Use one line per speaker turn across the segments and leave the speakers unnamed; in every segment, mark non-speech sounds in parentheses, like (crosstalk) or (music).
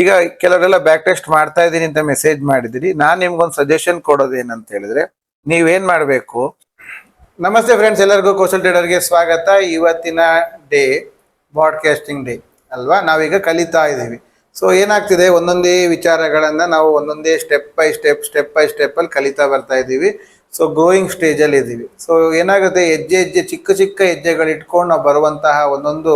ಈಗ ಕೆಲವರೆಲ್ಲ back test ಮಾಡ್ತಾ ಇದ್ದೀನಿ ಅಂತ ಮೆಸೇಜ್ ಮಾಡಿದಿರಿ. ನಾನ್ ನಿಮ್ಗೊಂದು ಸಜೆಷನ್ ಕೊಡೋದು ಏನಂತ ಹೇಳಿದ್ರೆ, ನೀವೇನ್ ಮಾಡಬೇಕು? ನಮಸ್ತೆ ಫ್ರೆಂಡ್ಸ್ ಎಲ್ಲರಿಗೂ ಕೌಶಲ್ ಟ್ರೇಡರ್ಗೆ ಸ್ವಾಗತ. ಇವತ್ತಿನ ಡೇ ಬ್ರಾಡ್ಕಾಸ್ಟಿಂಗ್ ಡೇ ಅಲ್ವಾ? ನಾವೀಗ ಕಲಿತಾ ಇದ್ದೀವಿ. ಸೊ ಏನಾಗ್ತಿದೆ? ಒಂದೊಂದೇ ವಿಚಾರಗಳನ್ನ ನಾವು ಒಂದೊಂದೇ step by step step by step ಅಲ್ಲಿ ಕಲಿತಾ ಬರ್ತಾ ಇದ್ದೀವಿ. ಸೊ ಗ್ರೋಯಿಂಗ್ ಸ್ಟೇಜ್ ಅಲ್ಲಿ ಇದ್ದೀವಿ. ಸೊ ಏನಾಗುತ್ತೆ? ಹೆಜ್ಜೆ ಹೆಜ್ಜೆ, ಚಿಕ್ಕ ಚಿಕ್ಕ ಹೆಜ್ಜೆಗಳು ಇಟ್ಕೊಂಡು ನಾವು ಬರುವಂತಹ ಒಂದೊಂದು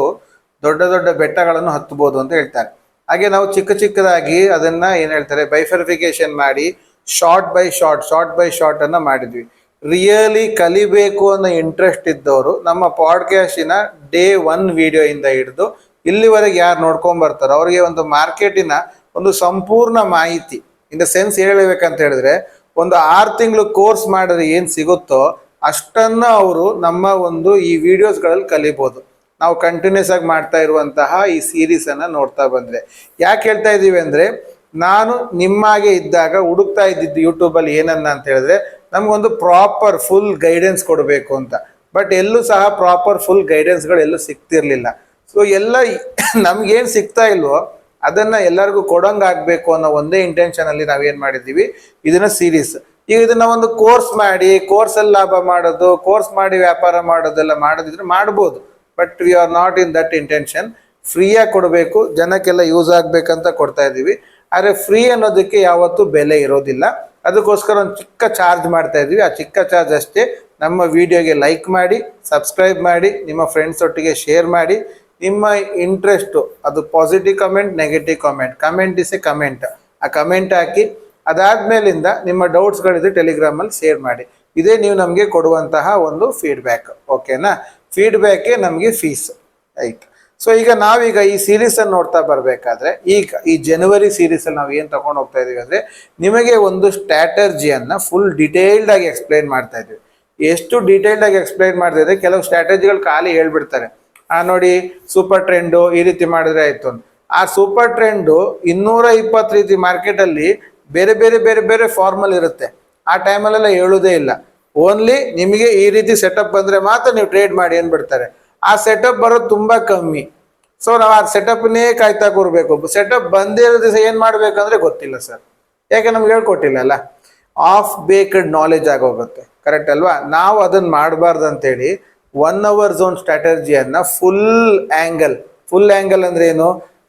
ದೊಡ್ಡ ದೊಡ್ಡ ಬೆಟ್ಟಗಳನ್ನು ಹತ್ಬೋದು ಅಂತ ಹೇಳ್ತಾರೆ. ಹಾಗೆ ನಾವು ಚಿಕ್ಕ ಚಿಕ್ಕದಾಗಿ ಅದನ್ನ ಏನ್ ಹೇಳ್ತಾರೆ ಬೈಫರ್ಫಿಕೇಶನ್ ಮಾಡಿ short by short short by short ಅನ್ನ ಮಾಡಿದ್ವಿ. ರಿಯಲಿ ಕಲಿಬೇಕು ಅನ್ನೋ ಇಂಟ್ರೆಸ್ಟ್ ಇದ್ದವರು ನಮ್ಮ ಪಾಡ್ಕಾಸ್ಟಿನ ಡೇ ಒನ್ ವಿಡಿಯೋ ಇಂದ ಹಿಡಿದು ಇಲ್ಲಿವರೆಗೆ ಯಾರು ನೋಡ್ಕೊಂಡ್ ಬರ್ತಾರೋ ಅವರಿಗೆ ಒಂದು ಮಾರ್ಕೆಟಿನ ಒಂದು ಸಂಪೂರ್ಣ ಮಾಹಿತಿ ಇನ್ ದ ಸೆನ್ಸ್ ಹೇಳಬೇಕಂತ ಹೇಳಿದ್ರೆ ಒಂದು ಆರು ತಿಂಗಳು ಕೋರ್ಸ್ ಮಾಡಿದ್ರೆ ಏನು ಸಿಗುತ್ತೋ ಅಷ್ಟನ್ನ ಅವರು ನಮ್ಮ ಒಂದು ಈ ವಿಡಿಯೋಸ್ಗಳಲ್ಲಿ ಕಲಿಬಹುದು ನಾವು ಕಂಟಿನ್ಯೂಸ್ ಆಗಿ ಮಾಡ್ತಾ ಇರುವಂತಹ ಈ ಸೀರೀಸನ್ನು ನೋಡ್ತಾ ಬಂದ್ರೆ ಯಾಕೆ ಹೇಳ್ತಾ ಇದ್ದೀವಿ ಅಂದ್ರೆ, ನಾನು ನಿಮ್ಮಾಗೆ ಇದ್ದಾಗ ಹುಡುಕ್ತಾ ಇದ್ದಿದ್ದು ಯೂಟ್ಯೂಬ್ ಅಲ್ಲಿ ಏನನ್ನ ಅಂತ ಹೇಳಿದ್ರೆ, ನಮ್ಗೊಂದು ಪ್ರಾಪರ್ ಫುಲ್ ಗೈಡೆನ್ಸ್ ಕೊಡಬೇಕು ಅಂತ. ಬಟ್ ಎಲ್ಲೂ ಸಹ ಪ್ರಾಪರ್ ಫುಲ್ ಗೈಡೆನ್ಸ್ಗಳು ಎಲ್ಲೂ ಸಿಗ್ತಿರ್ಲಿಲ್ಲ. ಸೊ ಎಲ್ಲ (coughs) ನಮ್ಗೇನು ಸಿಗ್ತಾ ಇಲ್ವೋ, ಅದನ್ನ ಎಲ್ಲರಿಗೂ ಕೊಡಂಗ್ ಆಗ್ಬೇಕು ಅನ್ನೋ ಒಂದೇ ಇಂಟೆನ್ಷನಲ್ಲಿ ಅಲ್ಲಿ ಮಾಡಿದ್ದೀವಿ? ಇದನ್ನು ಸೀರೀಸ್ ಈಗ ಇದನ್ನ ಒಂದು ಕೋರ್ಸ್ ಮಾಡಿ ಕೋರ್ಸ್ ಅಲ್ಲಿ ಲಾಭ ಮಾಡೋದು ಕೋರ್ಸ್ ಮಾಡಿ ವ್ಯಾಪಾರ ಮಾಡೋದೆಲ್ಲ ಮಾಡೋದಿದ್ರೆ ಮಾಡ್ಬೋದು. But we are not in that intention ಫ್ರೀಯಾಗಿ ಕೊಡಬೇಕು, ಜನಕ್ಕೆಲ್ಲ ಯೂಸ್ ಆಗಬೇಕಂತ ಕೊಡ್ತಾ ಇದ್ದೀವಿ. ಆದರೆ ಫ್ರೀ ಅನ್ನೋದಕ್ಕೆ ಯಾವತ್ತೂ ಬೆಲೆ ಇರೋದಿಲ್ಲ. ಅದಕ್ಕೋಸ್ಕರ ಒಂದು ಚಿಕ್ಕ ಚಾರ್ಜ್ ಮಾಡ್ತಾ ಇದ್ದೀವಿ. ಆ ಚಿಕ್ಕ ಚಾರ್ಜ್ ಅಷ್ಟೇ ನಮ್ಮ ವಿಡಿಯೋಗೆ ಲೈಕ್ ಮಾಡಿ ಸಬ್ಸ್ಕ್ರೈಬ್ ಮಾಡಿ, ನಿಮ್ಮ ಫ್ರೆಂಡ್ಸ್ ಒಟ್ಟಿಗೆ ಶೇರ್ ಮಾಡಿ. ನಿಮ್ಮ ಇಂಟ್ರೆಸ್ಟು ಅದು positive comment negative comment comment is a comment ಆ ಕಮೆಂಟ್ ಹಾಕಿ, ಅದಾದ್ಮೇಲಿಂದ ನಿಮ್ಮ ಡೌಟ್ಸ್ಗಳಿದ್ರೆ ಟೆಲಿಗ್ರಾಮಲ್ಲಿ ಶೇರ್ ಮಾಡಿ. ಇದೇ ನೀವು ನಮಗೆ ಕೊಡುವಂತಹ ಒಂದು ಫೀಡ್ಬ್ಯಾಕ್ ಓಕೆನಾ ಫೀಡ್ಬ್ಯಾಕೇ ನಮಗೆ ಫೀಸ್ ಆಯ್ತು. ಸೊ ಈಗ ನಾವೀಗ ಈ ಸೀರೀಸ್ ಅನ್ನು ನೋಡ್ತಾ ಬರಬೇಕಾದ್ರೆ, ಈಗ ಈ ಜನವರಿ ಸೀರೀಸ್ ಅಲ್ಲಿ ನಾವು ಏನು ತಗೊಂಡು ಹೋಗ್ತಾ ಇದೀವಿ ಅಂದ್ರೆ, ನಿಮಗೆ ಒಂದು ಸ್ಟ್ರಾಟರ್ಜಿಯನ್ನ ಫುಲ್ ಡಿಟೇಲ್ಡ್ ಆಗಿ ಎಕ್ಸ್ಪ್ಲೈನ್ ಮಾಡ್ತಾ ಇದೀವಿ. ಎಷ್ಟು ಡೀಟೇಲ್ಡ್ ಆಗಿ ಎಕ್ಸ್ಪ್ಲೈನ್ ಮಾಡ್ತಾ ಇದ್ರೆ ಕೆಲವು ಸ್ಟ್ರಾಟಜಿಗಳು ಖಾಲಿ ಹೇಳ್ಬಿಡ್ತಾರೆ. ಆ ನೋಡಿ ಸೂಪರ್ ಟ್ರೆಂಡು ಈ ರೀತಿ ಮಾಡಿದ್ರೆ ಆಯ್ತು ಅಂತ. ಆ ಸೂಪರ್ ಟ್ರೆಂಡು ಇನ್ನೂರ ಇಪ್ಪತ್ತು ರೀತಿ ಮಾರ್ಕೆಟ್ ಅಲ್ಲಿ ಬೇರೆ ಬೇರೆ ಬೇರೆ ಬೇರೆ ಫಾರ್ಮಲ್ ಇರುತ್ತೆ. ಆ ಟೈಮಲ್ಲೆಲ್ಲ ಹೇಳೋದೇ ಇಲ್ಲ. ಓನ್ಲಿ ನಿಮಗೆ ಈ ರೀತಿ ಸೆಟಪ್ ಬಂದ್ರೆ ಮಾತ್ರ ನೀವು ಟ್ರೇಡ್ ಮಾಡಿ ಅಂದ್ಬಿಡ್ತಾರೆ ಆ ಸೆಟಪ್ ಬರೋದು ತುಂಬಾ ಕಮ್ಮಿ. ಸೊ ನಾವು ಆ ಸೆಟಪ್ನೇ ಕಾಯ್ತಾ ಕೂರ್ಬೇಕು. ಸೆಟಪ್ ಬಂದಿರೋ ದಿವಸ ಏನ್ ಮಾಡ್ಬೇಕಂದ್ರೆ ಗೊತ್ತಿಲ್ಲ ಸರ್ ಯಾಕೆ ನಮ್ಗೆ ಹೇಳ್ಕೊಟ್ಟಿಲ್ಲ ಅಲ್ಲ? ಆಫ್ ಬೇಕಡ್ ನಾಲೆಜ್ ಆಗೋಗುತ್ತೆ. ಕರೆಕ್ಟ್ ಅಲ್ವಾ? ನಾವು ಅದನ್ನ ಮಾಡಬಾರ್ದು ಅಂತೇಳಿ ಒನ್ ಅವರ್ ಝೋನ್ ಸ್ಟ್ರಾಟಜಿಯನ್ನು ಫುಲ್ ಆಂಗಲ್ ಫುಲ್ ಆಂಗಲ್ ಅಂದ್ರೆ ಏನು?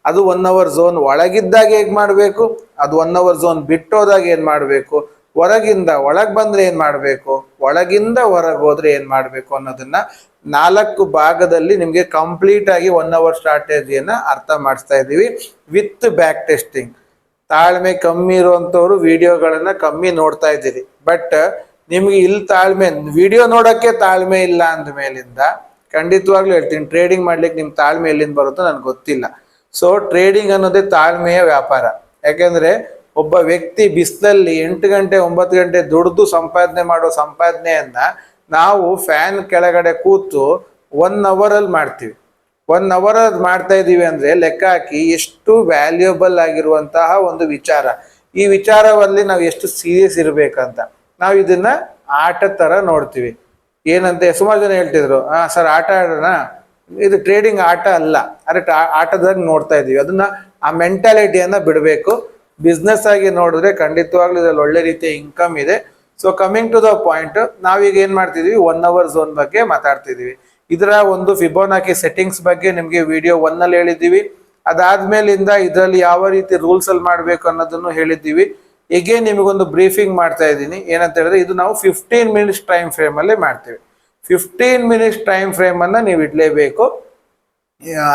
ಅದು ಒನ್ ಅವರ್ ಝೋನ್ ಒಳಗಿದ್ದಾಗ ಹೇಗೆ ಮಾಡಬೇಕು? ಅದು ಒನ್ ಅವರ್ ಝೋನ್ ಬಿಟ್ಟೋದಾಗ ಏನು ಮಾಡಬೇಕು? ಹೊರಗಿಂದ ಒಳಗೆ ಬಂದ್ರೆ ಏನು ಮಾಡಬೇಕು? ಒಳಗಿಂದ ಹೊರಗೆ ಹೋದ್ರೆ ಏನು ಮಾಡಬೇಕು ಅನ್ನೋದನ್ನ ನಾಲ್ಕು ಭಾಗದಲ್ಲಿ ನಿಮಗೆ ಕಂಪ್ಲೀಟ್ ಆಗಿ ಒನ್ ಅವರ್ ಸ್ಟ್ರಾಟಜಿಯನ್ನ ಅರ್ಥ ಮಾಡಿಸ್ತಾ ಇದ್ದೀವಿ. ವಿತ್ ಬ್ಯಾಕ್ ಟೆಸ್ಟಿಂಗ್ ತಾಳ್ಮೆ ಕಮ್ಮಿ ಇರುವಂತವ್ರು ವಿಡಿಯೋಗಳನ್ನು ಕಮ್ಮಿ ನೋಡ್ತಾ ಇದ್ದೀರಿ. ಬಟ್ ನಿಮ್ಗೆ ಇಲ್ಲಿ ತಾಳ್ಮೆ, ವಿಡಿಯೋ ನೋಡಕ್ಕೆ ತಾಳ್ಮೆ ಇಲ್ಲ ಅಂದ ಮೇಲಿಂದ ಖಂಡಿತವಾಗ್ಲೂ ಹೇಳ್ತೀನಿ ಟ್ರೇಡಿಂಗ್ ಮಾಡ್ಲಿಕ್ಕೆ ನಿಮ್ಮ ತಾಳ್ಮೆ ಎಲ್ಲಿಂದ ಬರುತ್ತೋ ನನಗೆ ಗೊತ್ತಿಲ್ಲ. ಸೊ ಟ್ರೇಡಿಂಗ್ ಅನ್ನೋದೇ ತಾಳ್ಮೆಯ ವ್ಯಾಪಾರ. ಯಾಕೆಂದ್ರೆ ಒಬ್ಬ ವ್ಯಕ್ತಿ ಬಿಸಿಲಲ್ಲಿ ಎಂಟು ಗಂಟೆ, ಒಂಬತ್ತು ಗಂಟೆ ದುಡಿದು ಸಂಪಾದನೆ ಮಾಡೋ ಸಂಪಾದನೆಯನ್ನ ನಾವು ಫ್ಯಾನ್ ಕೆಳಗಡೆ ಕೂತು ಒನ್ ಅವರ್ ಅಲ್ಲಿ ಮಾಡ್ತೀವಿ. ಒನ್ ಅವರ್ ಮಾಡ್ತಾ ಇದ್ದೀವಿ ಅಂದ್ರೆ ಲೆಕ್ಕ ಹಾಕಿ ಎಷ್ಟು ವ್ಯಾಲ್ಯೂಬಲ್ ಆಗಿರುವಂತಹ ಒಂದು ವಿಚಾರ. ಈ ವಿಚಾರದಲ್ಲಿ ನಾವು ಎಷ್ಟು ಸೀರಿಯಸ್ ಇರಬೇಕಂತ. ನಾವು ಇದನ್ನ ಆಟ ತರ ನೋಡ್ತೀವಿ. ಏನಂತೆ ಸುಮಾರು ಜನ ಹೇಳ್ತಿದ್ರು ಹಾ ಸರ್ ಆಟ ಆಡೋಣ? ಇದು ಟ್ರೇಡಿಂಗ್ ಆಟ ಅಲ್ಲ. ಅರೆ, ಆಟದಾಗ ನೋಡ್ತಾ ಇದೀವಿ ಅದನ್ನ ಆ ಮೆಂಟಾಲಿಟಿಯನ್ನು ಬಿಡಬೇಕು. ಬಿಸ್ನೆಸ್ ಆಗಿ ನೋಡಿದ್ರೆ ಖಂಡಿತವಾಗ್ಲೂ ಇದ್ರಲ್ಲಿ ಒಳ್ಳೆ ರೀತಿಯ ಇನ್ಕಮ್ ಇದೆ. So coming to the point ನಾವೀಗ ಏನ್ ಮಾಡ್ತಿದೀವಿ? ಒನ್ ಅವರ್ ಝೋನ್ ಬಗ್ಗೆ ಮಾತಾಡ್ತಿದೀವಿ. ಇದರ ಒಂದು ಫಿಬೋನಾಕಿ ಸೆಟ್ಟಿಂಗ್ಸ್ ಬಗ್ಗೆ ನಿಮಗೆ ವಿಡಿಯೋ ಒನ್ ಅಲ್ಲಿ ಹೇಳಿದ್ದೀವಿ. ಅದಾದ್ಮೇಲಿಂದ ಇದರಲ್ಲಿ ಯಾವ ರೀತಿ ರೂಲ್ಸ್ ಅಲ್ಲಿ ಮಾಡ್ಬೇಕು ಅನ್ನೋದನ್ನು ಹೇಳಿದ್ದೀವಿ. ಹೇಗೆ ನಿಮಗೊಂದು ಬ್ರೀಫಿಂಗ್ ಮಾಡ್ತಾ ಇದ್ದೀನಿ. ಏನಂತ ಹೇಳಿದ್ರೆ, ಇದು ನಾವು ಫಿಫ್ಟೀನ್ ಮಿನಿಟ್ಸ್ ಟೈಮ್ ಫ್ರೇಮ್ ಅಲ್ಲಿ ಮಾಡ್ತೀವಿ. ಫಿಫ್ಟೀನ್ ಮಿನಿಟ್ಸ್ ಟೈಮ್ ಫ್ರೇಮ್ ಅನ್ನ ನೀವು ಇಡ್ಲೇಬೇಕು.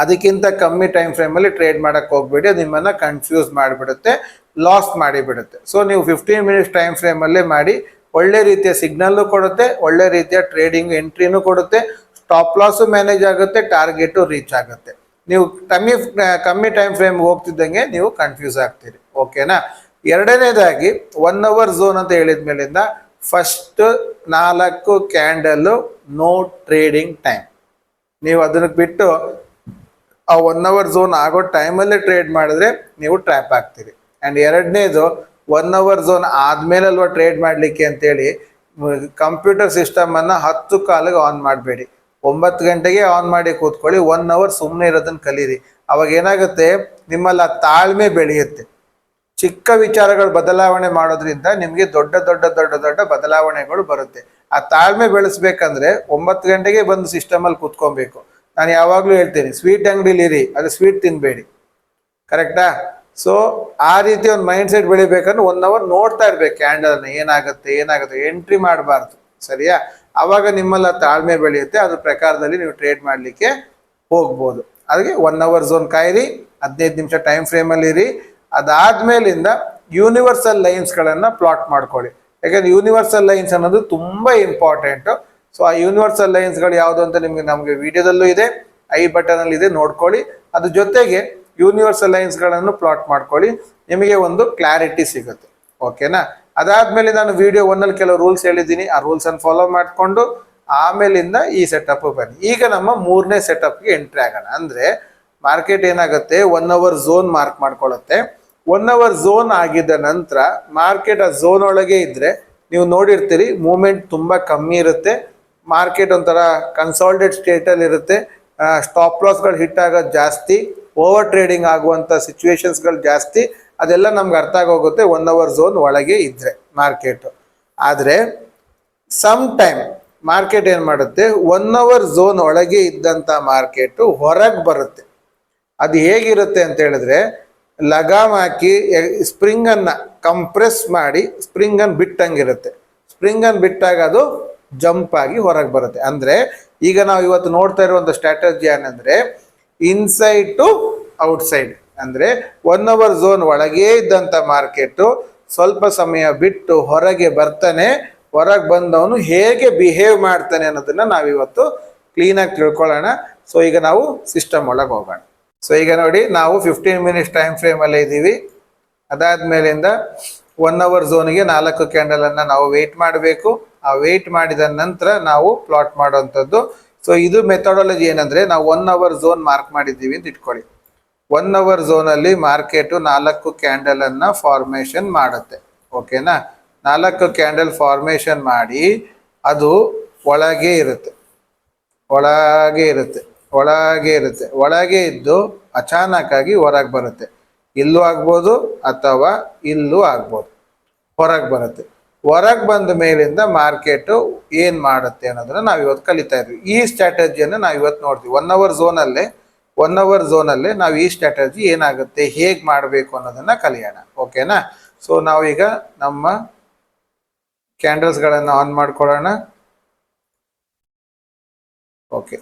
ಅದಕ್ಕಿಂತ ಕಮ್ಮಿ ಟೈಮ್ ಫ್ರೇಮ್ ಅಲ್ಲಿ ಟ್ರೇಡ್ ಮಾಡಕ್ ಹೋಗ್ಬೇಡಿ ಅದು ನಿಮ್ಮನ್ನ ಕನ್ಫ್ಯೂಸ್ ಮಾಡಿಬಿಡುತ್ತೆ ಲಾಸ್ ಮಾಡಿಬಿಡುತ್ತೆ. ಸೊ ನೀವು ಫಿಫ್ಟೀನ್ ಮಿನಿಟ್ಸ್ ಟೈಮ್ ಫ್ರೇಮ್ ಅಲ್ಲೇ ಮಾಡಿ, ಒಳ್ಳೆ ರೀತಿಯ ಸಿಗ್ನಲ್ಲು ಕೊಡುತ್ತೆ, ಒಳ್ಳೆ ರೀತಿಯ ಟ್ರೇಡಿಂಗ್ ಎಂಟ್ರಿನೂ ಕೊಡುತ್ತೆ ಸ್ಟಾಪ್ ಲಾಸು ಮ್ಯಾನೇಜ್ ಆಗುತ್ತೆ ಟಾರ್ಗೆಟು ರೀಚ್ ಆಗುತ್ತೆ. ನೀವು ಕಮ್ಮಿ ಕಮ್ಮಿ ಟೈಮ್ ಫ್ರೇಮ್ ಹೋಗ್ತಿದ್ದಂಗೆ ನೀವು ಕನ್ಫ್ಯೂಸ್ ಆಗ್ತೀರಿ ಓಕೆನಾ ಎರಡನೇದಾಗಿ ಒನ್ ಅವರ್ ಝೋನ್ ಅಂತ ಹೇಳಿದ ಮೇಲಿಂದ ಫಸ್ಟ್ ನಾಲ್ಕು ಕ್ಯಾಂಡಲ್ಲು ನೋ ಟ್ರೇಡಿಂಗ್ ಟೈಮ್ ನೀವು ಅದನ್ನ ಬಿಟ್ಟು ಆ ಒನ್ ಅವರ್ ಝೋನ್ ಆಗೋ ಟೈಮಲ್ಲೇ ಟ್ರೇಡ್ ಮಾಡಿದ್ರೆ ನೀವು ಟ್ರ್ಯಾಪ್ ಆಗ್ತೀರಿ. ಆ್ಯಂಡ್ ಎರಡನೇದು ಒನ್ ಅವರ್ ಝೋನ್ ಆದ್ಮೇಲೆ ಅಲ್ವಾ ಟ್ರೇಡ್ ಮಾಡಲಿಕ್ಕೆ ಅಂತೇಳಿ ಕಂಪ್ಯೂಟರ್ ಸಿಸ್ಟಮ್ ಅನ್ನ ಹತ್ತು ಕಾಲಿಗೆ ಆನ್ ಮಾಡಬೇಡಿ. ಒಂಬತ್ತು ಗಂಟೆಗೆ ಆನ್ ಮಾಡಿ ಕೂತ್ಕೊಳ್ಳಿ ಒನ್ ಅವರ್ ಸುಮ್ಮನೆ ಇರೋದನ್ನು ಕಲೀರಿ. ಅವಾಗ ಏನಾಗುತ್ತೆ? ನಿಮ್ಮಲ್ಲಿ ತಾಳ್ಮೆ ಬೆಳೆಯುತ್ತೆ. ಚಿಕ್ಕ ವಿಚಾರಗಳು ಬದಲಾವಣೆ ಮಾಡೋದ್ರಿಂದ ನಿಮಗೆ ದೊಡ್ಡ ದೊಡ್ಡ ದೊಡ್ಡ ದೊಡ್ಡ ಬದಲಾವಣೆಗಳು ಬರುತ್ತೆ. ಆ ತಾಳ್ಮೆ ಬೆಳೆಸ್ಬೇಕಂದ್ರೆ ಒಂಬತ್ತು ಗಂಟೆಗೆ ಬಂದು ಸಿಸ್ಟಮಲ್ಲಿ ಕೂತ್ಕೊಬೇಕು. ನಾನು ಯಾವಾಗಲೂ ಹೇಳ್ತೀನಿ ಸ್ವೀಟ್ ಅಂಗಡಿಲಿ ಇರಿ, ಅದು ಸ್ವೀಟ್ ತಿನ್ಬೇಡಿ. ಕರೆಕ್ಟಾ ಸೊ ಆ ರೀತಿ ಒಂದು ಮೈಂಡ್ ಸೆಟ್ ಬೆಳಿಬೇಕಂದ್ರೆ ಒನ್ ಅವರ್ ನೋಡ್ತಾ ಇರ್ಬೇಕು ಕ್ಯಾಂಡಲ್ನ ಏನಾಗುತ್ತೆ ಏನಾಗುತ್ತೆ ಎಂಟ್ರಿ ಮಾಡಬಾರ್ದು, ಸರಿಯಾ? ಅವಾಗ ನಿಮ್ಮಲ್ಲ ತಾಳ್ಮೆ ಬೆಳೆಯುತ್ತೆ, ಅದ್ರ ಪ್ರಕಾರದಲ್ಲಿ ನೀವು ಟ್ರೇಡ್ ಮಾಡಲಿಕ್ಕೆ ಹೋಗ್ಬೋದು. ಅದಕ್ಕೆ ಒನ್ ಅವರ್ ಝೋನ್ ಕಾಯಿರಿ, ಹದಿನೈದು ನಿಮಿಷ ಟೈಮ್ ಫ್ರೇಮಲ್ಲಿ ಇರಿ. ಅದಾದ್ಮೇಲಿಂದ ಯೂನಿವರ್ಸಲ್ ಲೈನ್ಸ್ಗಳನ್ನು ಪ್ಲಾಟ್ ಮಾಡ್ಕೊಳ್ಳಿ. ಯಾಕಂದ್ರೆ ಯೂನಿವರ್ಸಲ್ ಲೈನ್ಸ್ ಅನ್ನೋದು ತುಂಬಾ ಇಂಪಾರ್ಟೆಂಟ್ ಸೊ ಆ ಯೂನಿವರ್ಸಲ್ ಲೈನ್ಸ್ಗಳು ಯಾವುದು ಅಂತ ನಿಮಗೆ ನಮಗೆ ವಿಡಿಯೋದಲ್ಲೂ ಇದೆ ಐ ಬಟನ್ ಅಲ್ಲಿ ಇದೆ, ನೋಡ್ಕೊಳ್ಳಿ. ಅದ್ರ ಜೊತೆಗೆ ಯೂನಿವರ್ಸಲ್ ಲೈನ್ಸ್ಗಳನ್ನು ಪ್ಲಾಟ್ ಮಾಡ್ಕೊಳ್ಳಿ. ನಿಮಗೆ ಒಂದು ಕ್ಲಾರಿಟಿ ಸಿಗುತ್ತೆ. ಓಕೆನಾ ಅದಾದಮೇಲೆ ನಾನು ವಿಡಿಯೋ ಒನ್ನಲ್ಲಿ ಕೆಲವು ರೂಲ್ಸ್ ಹೇಳಿದ್ದೀನಿ. ಆ ರೂಲ್ಸ್ ಅನ್ನು ಫಾಲೋ ಮಾಡಿಕೊಂಡು ಆಮೇಲಿಂದ ಈ ಸೆಟಪ್ ಬನ್ನಿ. ಈಗ ನಮ್ಮ ಮೂರನೇ ಸೆಟಪ್ಗೆ ಎಂಟ್ರಿ ಆಗೋಣ. ಅಂದ್ರೆ ಮಾರ್ಕೆಟ್ ಏನಾಗುತ್ತೆ? ಒನ್ ಅವರ್ ಝೋನ್ ಮಾರ್ಕ್ ಮಾಡ್ಕೊಳ್ಳುತ್ತೆ. ಒನ್ ಅವರ್ ಝೋನ್ ಆಗಿದ ನಂತರ ಮಾರ್ಕೆಟ್ ಆ ಝೋನ್ ಒಳಗೆ ಇದ್ರೆ ನೀವು ನೋಡಿರ್ತೀರಿ ಮೂಮೆಂಟ್ ತುಂಬಾ ಕಮ್ಮಿ ಇರುತ್ತೆ. ಮಾರ್ಕೆಟ್ ಒಂಥರ ಕನ್ಸಾಲ್ಟೆಡ್ ಸ್ಟೇಟಲ್ಲಿ ಇರುತ್ತೆ. ಸ್ಟಾಪ್ ಲಾಸ್ಗಳು ಹಿಟ್ ಆಗೋದು ಜಾಸ್ತಿ ಓವರ್ ಟ್ರೇಡಿಂಗ್ ಆಗುವಂಥ ಸಿಚುವೇಶನ್ಸ್ಗಳು ಜಾಸ್ತಿ, ಅದೆಲ್ಲ ನಮ್ಗೆ ಅರ್ಥ ಆಗೋಗುತ್ತೆ ಒನ್ ಅವರ್ ಝೋನ್ ಒಳಗೆ ಇದ್ದರೆ ಮಾರ್ಕೆಟ್ ಆದರೆ ಸಮ್ ಟೈಮ್ ಮಾರ್ಕೆಟ್ ಏನು ಮಾಡುತ್ತೆ? ಒನ್ ಅವರ್ ಝೋನ್ ಒಳಗೆ ಇದ್ದಂಥ ಮಾರ್ಕೆಟು ಹೊರಗೆ ಬರುತ್ತೆ. ಅದು ಹೇಗಿರುತ್ತೆ ಅಂತ ಹೇಳಿದ್ರೆ, ಲಗಾಮ್ ಹಾಕಿ ಸ್ಪ್ರಿಂಗ್ ಅನ್ನ ಕಂಪ್ರೆಸ್ ಮಾಡಿ ಸ್ಪ್ರಿಂಗ್ ಅನ್ನು ಬಿಟ್ಟಂಗಿರುತ್ತೆ. ಸ್ಪ್ರಿಂಗ್ ಅನ್ನು ಬಿಟ್ಟಾಗ ಅದು ಜಂಪ್ ಆಗಿ ಹೊರಗೆ ಬರುತ್ತೆ. ಅಂದ್ರೆ ಈಗ ನಾವು ಇವತ್ತು ನೋಡ್ತಾ ಇರುವಂತ ಸ್ಟ್ರಾಟಜಿ ಏನಂದ್ರೆ ಇನ್ಸೈಡ್ ಟು ಔಟ್ಸೈಡ್ ಅಂದ್ರೆ ಒನ್ ಅವರ್ ಝೋನ್ ಒಳಗೆ ಇದ್ದಂತ ಮಾರ್ಕೆಟ್ ಸ್ವಲ್ಪ ಸಮಯ ಬಿಟ್ಟು ಹೊರಗೆ ಬರ್ತಾನೆ, ಹೊರಗೆ ಬಂದವನು ಹೇಗೆ ಬಿಹೇವ್ ಮಾಡ್ತಾನೆ ಅನ್ನೋದನ್ನ ನಾವಿವತ್ತು ಕ್ಲೀನಾಗಿ ತಿಳ್ಕೊಳ್ಳೋಣ. ಸೊ ಈಗ ನಾವು ಸಿಸ್ಟಮ್ ಒಳಗೆ ಹೋಗೋಣ. ಸೊ ಈಗ ನೋಡಿ ನಾವು ಫಿಫ್ಟೀನ್ ಮಿನಿಟ್ಸ್ ಟೈಮ್ ಫ್ರೇಮ್ ಇದ್ದೀವಿ ಇದ್ದೀವಿ. ಅದಾದ್ಮೇಲಿಂದ ಒನ್ ಅವರ್ ಝೋನಿಗೆ ನಾಲ್ಕು ಕ್ಯಾಂಡಲ್ ಅನ್ನ ನಾವು ವೇಟ್ ಮಾಡಬೇಕು. ಆ ವೇಟ್ ಮಾಡಿದ ನಂತರ ನಾವು ಪ್ಲಾಟ್ ಮಾಡುವಂಥದ್ದು. ಸೊ ಇದು ಮೆಥಡಾಲಜಿ ಏನಂದ್ರೆ ನಾವು ಒನ್ ಅವರ್ ಝೋನ್ ಮಾರ್ಕ್ ಮಾಡಿದ್ದೀವಿ ಅಂತ ಇಟ್ಕೊಳ್ಳಿ. ಒನ್ ಅವರ್ ಝೋನ್ ಅಲ್ಲಿ ಮಾರ್ಕೆಟ್ ನಾಲ್ಕು ಕ್ಯಾಂಡಲ್ ಫಾರ್ಮೇಷನ್ ಮಾಡುತ್ತೆ. ಓಕೆನಾ ನಾಲ್ಕು ಕ್ಯಾಂಡಲ್ ಫಾರ್ಮೇಷನ್ ಮಾಡಿ ಅದು ಒಳಗೆ ಇರುತ್ತೆ. ಒಳಗೆ ಇರುತ್ತೆ. ಒಳಗೆ ಇರುತ್ತೆ. ಒಳಗೆ ಇದ್ದು ಅಚಾನಕ್ ಆಗಿ ಹೊರಗೆ ಬರುತ್ತೆ. ಇಲ್ಲೂ ಆಗ್ಬೋದು ಅಥವಾ ಇಲ್ಲೂ ಆಗ್ಬೋದು. ಹೊರಗೆ ಬರುತ್ತೆ. ಹೊರಗೆ ಬಂದ ಮೇಲಿಂದ ಮಾರ್ಕೆಟು ಏನು ಮಾಡುತ್ತೆ ಅನ್ನೋದನ್ನ ನಾವು ಇವತ್ತು ಕಲಿತಾ ಇದ್ವಿ. ಈ ಸ್ಟ್ರಾಟಜಿಯನ್ನು ನಾವು ಇವತ್ತು ನೋಡ್ತೀವಿ. ಒನ್ ಅವರ್ ಝೋನಲ್ಲೇ ಒನ್ ಅವರ್ ಝೋನಲ್ಲೇ ನಾವು ಈ ಸ್ಟ್ರಾಟಜಿ ಏನಾಗುತ್ತೆ, ಹೇಗೆ ಮಾಡಬೇಕು ಅನ್ನೋದನ್ನ ಕಲಿಯೋಣ. ಓಕೆನಾ ಸೊ ನಾವೀಗ ನಮ್ಮ ಕ್ಯಾಂಡಲ್ಸ್ಗಳನ್ನು ಆನ್ ಮಾಡ್ಕೊಳ್ಳೋಣ. ಓಕೆ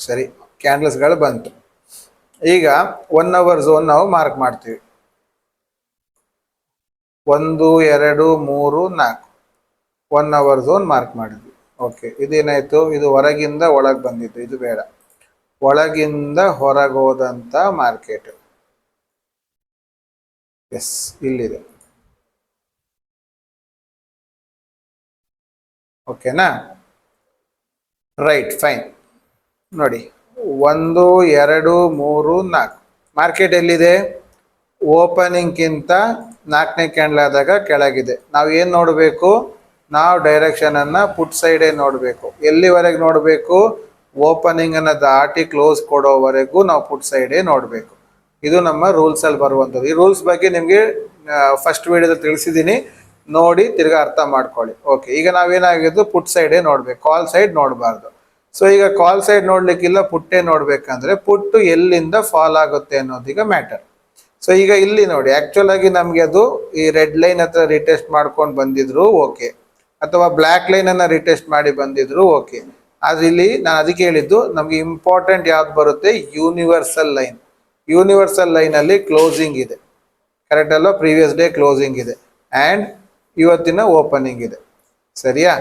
ಸರಿ ಕ್ಯಾಂಡಲ್ಸ್ಗಳು ಬಂತು. ಈಗ ಒನ್ ಅವರ್ ಝೋನ್ ನಾವು ಮಾರ್ಕ್ ಮಾಡ್ತೀವಿ. ಒಂದು, ಎರಡು, ಮೂರು, ನಾಲ್ಕು. ಒನ್ ಅವರ್ ಝೋನ್ ಮಾರ್ಕ್ ಮಾಡಿದ್ವಿ. ಓಕೆ ಇದೇನಾಯಿತು? ಇದು ಹೊರಗಿಂದ ಒಳಗೆ ಬಂದಿದ್ದು. ಇದು ಬೇಡ. ಒಳಗಿಂದ ಹೊರಗೆ ಹೋದಂತ ಮಾರ್ಕೆಟ್ ಎಸ್ ಇಲ್ಲಿದೆ. ಓಕೆನಾ ರೈಟ್ ಫೈನ್ ನೋಡಿ. ಒಂದು, ಎರಡು, ಮೂರು, ನಾಲ್ಕು. ಮಾರ್ಕೆಟ್ ಎಲ್ಲಿದೆ? ಓಪನಿಂಗ್ಗಿಂತ ನಾಲ್ಕನೇ ಕ್ಯಾಂಡಲ್ ಆದಾಗ ಕೆಳಗಿದೆ. ನಾವು ಏನು ನೋಡಬೇಕು? ನಾವು ಡೈರೆಕ್ಷನ್ ಅನ್ನ ಪುಟ್ ಸೈಡೇ ನೋಡಬೇಕು. ಎಲ್ಲಿವರೆಗೆ ನೋಡಬೇಕು? ಓಪನಿಂಗ್ ಅನ್ನ ದಾಟಿ ಕ್ಲೋಸ್ ಕೊಡೋವರೆಗೂ ನಾವು ಪುಟ್ ಸೈಡೇ ನೋಡಬೇಕು. ಇದು ನಮ್ಮ ರೂಲ್ಸ್ ಅಲ್ಲಿ ಬರುವಂಥದ್ದು. ಈ ರೂಲ್ಸ್ ಬಗ್ಗೆ ನಿಮಗೆ ಫಸ್ಟ್ ವಿಡಿಯೋದಲ್ಲಿ ತಿಳಿಸಿದ್ದೀನಿ ನೋಡಿ, ತಿರ್ಗಾ ಅರ್ಥ ಮಾಡ್ಕೊಳ್ಳಿ. ಓಕೆ ಈಗ ನಾವೇನಾಗಿದ್ದು? ಪುಟ್ ಸೈಡೇ ನೋಡಬೇಕು. ಕಾಲ್ ಸೈಡ್ ನೋಡಬಾರ್ದು. ಸೊ ಈಗ ಕಾಲ್ ಸೈಡ್ ನೋಡಲಿಕ್ಕಿಲ್ಲ ಪುಟ್ಟೆ ನೋಡಬೇಕಂದ್ರೆ ಪುಟ್ಟು ಎಲ್ಲಿಂದ ಫಾಲ್ ಆಗುತ್ತೆ ಅನ್ನೋದೀಗ ಮ್ಯಾಟರ್ ಸೊ ಈಗ ಇಲ್ಲಿ ನೋಡಿ ಆಕ್ಚುಲ್ ಆಗಿ ನಮ್ಗೆ ಅದು ಈ ರೆಡ್ ಲೈನ್ ಹತ್ರ ರಿಟೆಸ್ಟ್ ಮಾಡ್ಕೊಂಡು ಬಂದಿದ್ರು ಓಕೆ ಅಥವಾ ಬ್ಲ್ಯಾಕ್ ಲೈನ್ ಅನ್ನ ರಿಟೆಸ್ಟ್ ಮಾಡಿ ಬಂದಿದ್ರು ಓಕೆ ಆದ್ರೆ ಇಲ್ಲಿ ನಾನು ಅದಕ್ಕೆ ಹೇಳಿದ್ದು, ನಮ್ಗೆ ಇಂಪಾರ್ಟೆಂಟ್ ಯಾವ್ದು ಬರುತ್ತೆ? ಯೂನಿವರ್ಸಲ್ ಲೈನ್ ಯೂನಿವರ್ಸಲ್ ಲೈನ್ ಅಲ್ಲಿ ಕ್ಲೋಸಿಂಗ್ ಇದೆ. ಕರೆಕ್ಟ್ ಅಲ್ವಾ? ಪ್ರೀವಿಯಸ್ ಡೇ ಕ್ಲೋಸಿಂಗ್ ಇದೆ. ಅಂಡ್ ಇವತ್ತಿನ ಓಪನಿಂಗ್ ಇದೆ. ಸರಿಯಾ?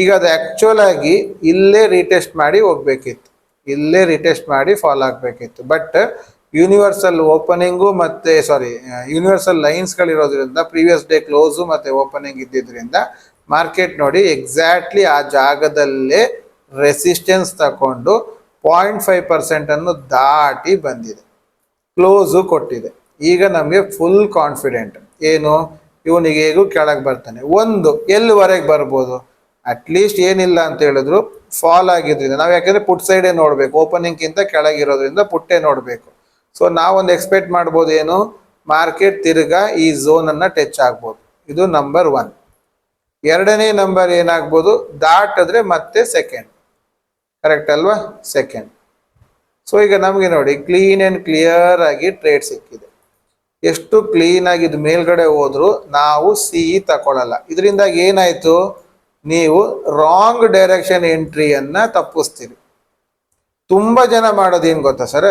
ಈಗ ಅದು ಆಕ್ಚುಲ್ ಆಗಿ ಇಲ್ಲೇ ರಿಟೆಸ್ಟ್ ಮಾಡಿ ಹೋಗ್ಬೇಕಿತ್ತು. ಇಲ್ಲೇ ರಿಟೆಸ್ಟ್ ಮಾಡಿ ಫಾಲೋ ಆಗಬೇಕಿತ್ತು. ಬಟ್ ಯೂನಿವರ್ಸಲ್ ಓಪನಿಂಗು ಮತ್ತೆ ಸಾರಿ ಯೂನಿವರ್ಸಲ್ ಲೈನ್ಸ್ಗಳಿರೋದ್ರಿಂದ ಪ್ರೀವಿಯಸ್ ಡೇ ಕ್ಲೋಸು ಮತ್ತೆ ಓಪನಿಂಗ್ ಇದ್ದಿದ್ದರಿಂದ ಮಾರ್ಕೆಟ್ ನೋಡಿ ಎಕ್ಸಾಕ್ಟ್ಲಿ ಆ ಜಾಗದಲ್ಲೇ ರೆಸಿಸ್ಟೆನ್ಸ್ ತಗೊಂಡು ಪಾಯಿಂಟ್ ಫೈವ್ ಪರ್ಸೆಂಟ್ ಅನ್ನು ದಾಟಿ ಬಂದಿದೆ. ಕ್ಲೋಸು ಕೊಟ್ಟಿದೆ. ಈಗ ನಮಗೆ ಫುಲ್ ಕಾನ್ಫಿಡೆಂಟ್ ಏನು? ಇವನಿಗೆ ಹೇಗೂ ಕೆಳಗೆ ಬರ್ತಾನೆ. ಒಂದು, ಎಲ್ಲಿವರೆಗೆ ಬರ್ಬೋದು? ಅಟ್ಲೀಸ್ಟ್ ಏನಿಲ್ಲ ಅಂತ ಹೇಳಿದ್ರು ಫಾಲ್ ಆಗಿದ್ರಿಂದ. ನಾವು ಯಾಕೆಂದ್ರೆ ಪುಟ್ ಸೈಡೇ ನೋಡಬೇಕು. ಓಪನಿಂಗ್ ಗಿಂತ ಕೆಳಗಿರೋದ್ರಿಂದ ಪುಟ್ಟೆ ನೋಡ್ಬೇಕು. ಸೊ ನಾವೊಂದು ಎಕ್ಸ್ಪೆಕ್ಟ್ ಮಾಡ್ಬೋದು ಏನು ಮಾರ್ಕೆಟ್ ತಿರ್ಗಾ ಈ ಝೋನ್ ಅನ್ನ ಟಚ್ ಆಗ್ಬೋದು. ಇದು ನಂಬರ್ ಒನ್ ಎರಡನೇ ನಂಬರ್ ಏನಾಗ್ಬೋದು? ದಾಟಿದ್ರೆ ಮತ್ತೆ ಸೆಕೆಂಡ್ ಕರೆಕ್ಟ್ ಅಲ್ವಾ? ಸೆಕೆಂಡ್ ಸೊ ಈಗ ನಮಗೆ ನೋಡಿ ಕ್ಲೀನ್ ಅಂಡ್ ಕ್ಲಿಯರ್ ಆಗಿ ಟ್ರೇಡ್ ಸಿಕ್ಕಿದೆ. ಎಷ್ಟು ಕ್ಲೀನ್ ಆಗಿ ಇದು ಮೇಲ್ಗಡೆ ಹೋದ್ರು ನಾವು ಸಿ ತಗೊಳ್ಳಲ್ಲ ಇದರಿಂದ ಏನಾಯಿತು? ನೀವು ರಾಂಗ್ ಡೈರೆಕ್ಷನ್ ಎಂಟ್ರಿಯನ್ನ ತಪ್ಪಿಸ್ತೀರಿ. ತುಂಬಾ ಜನ ಮಾಡೋದು ಏನ್ ಗೊತ್ತಾ ಸರ್?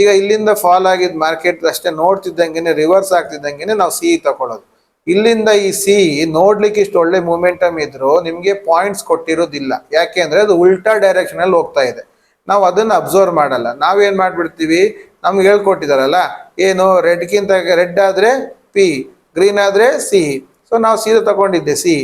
ಈಗ ಇಲ್ಲಿಂದ ಫಾಲ್ ಆಗಿದ್ ಮಾರ್ಕೆಟ್ ಅಷ್ಟೇ ನೋಡ್ತಿದ್ದಂಗೆನೆ ರಿವರ್ಸ್ ಆಗ್ತಿದ್ದಂಗೆ ನಾವು ಸಿ ತಗೊಳ್ಳೋದು ಇಲ್ಲಿಂದ ಈ ಸಿ ನೋಡ್ಲಿಕ್ಕೆ ಇಷ್ಟು ಒಳ್ಳೆ ಮೂಮೆಂಟಮ್ ಇದ್ರು ನಿಮ್ಗೆ ಪಾಯಿಂಟ್ಸ್ ಕೊಟ್ಟಿರೋದಿಲ್ಲ. ಯಾಕೆ ಅಂದ್ರೆ ಅದು ಉಲ್ಟಾ ಡೈರೆಕ್ಷನ್ ಅಲ್ಲಿ ಹೋಗ್ತಾ ಇದೆ. ನಾವು ಅದನ್ನ ಅಬ್ಸರ್ವ್ ಮಾಡಲ್ಲ. ನಾವೇನ್ ಮಾಡ್ಬಿಡ್ತೀವಿ? ನಮ್ಗೆ ಹೇಳ್ಕೊಟ್ಟಿದಾರಲ್ಲ, ಏನು ರೆಡ್ಗಿಂತ ರೆಡ್ ಆದ್ರೆ ಪಿ ಗ್ರೀನ್ ಆದ್ರೆ ಸಿ ಸೊ ನಾವು ಸೀದ ತಗೊಂಡಿದ್ದೆ ಸಿ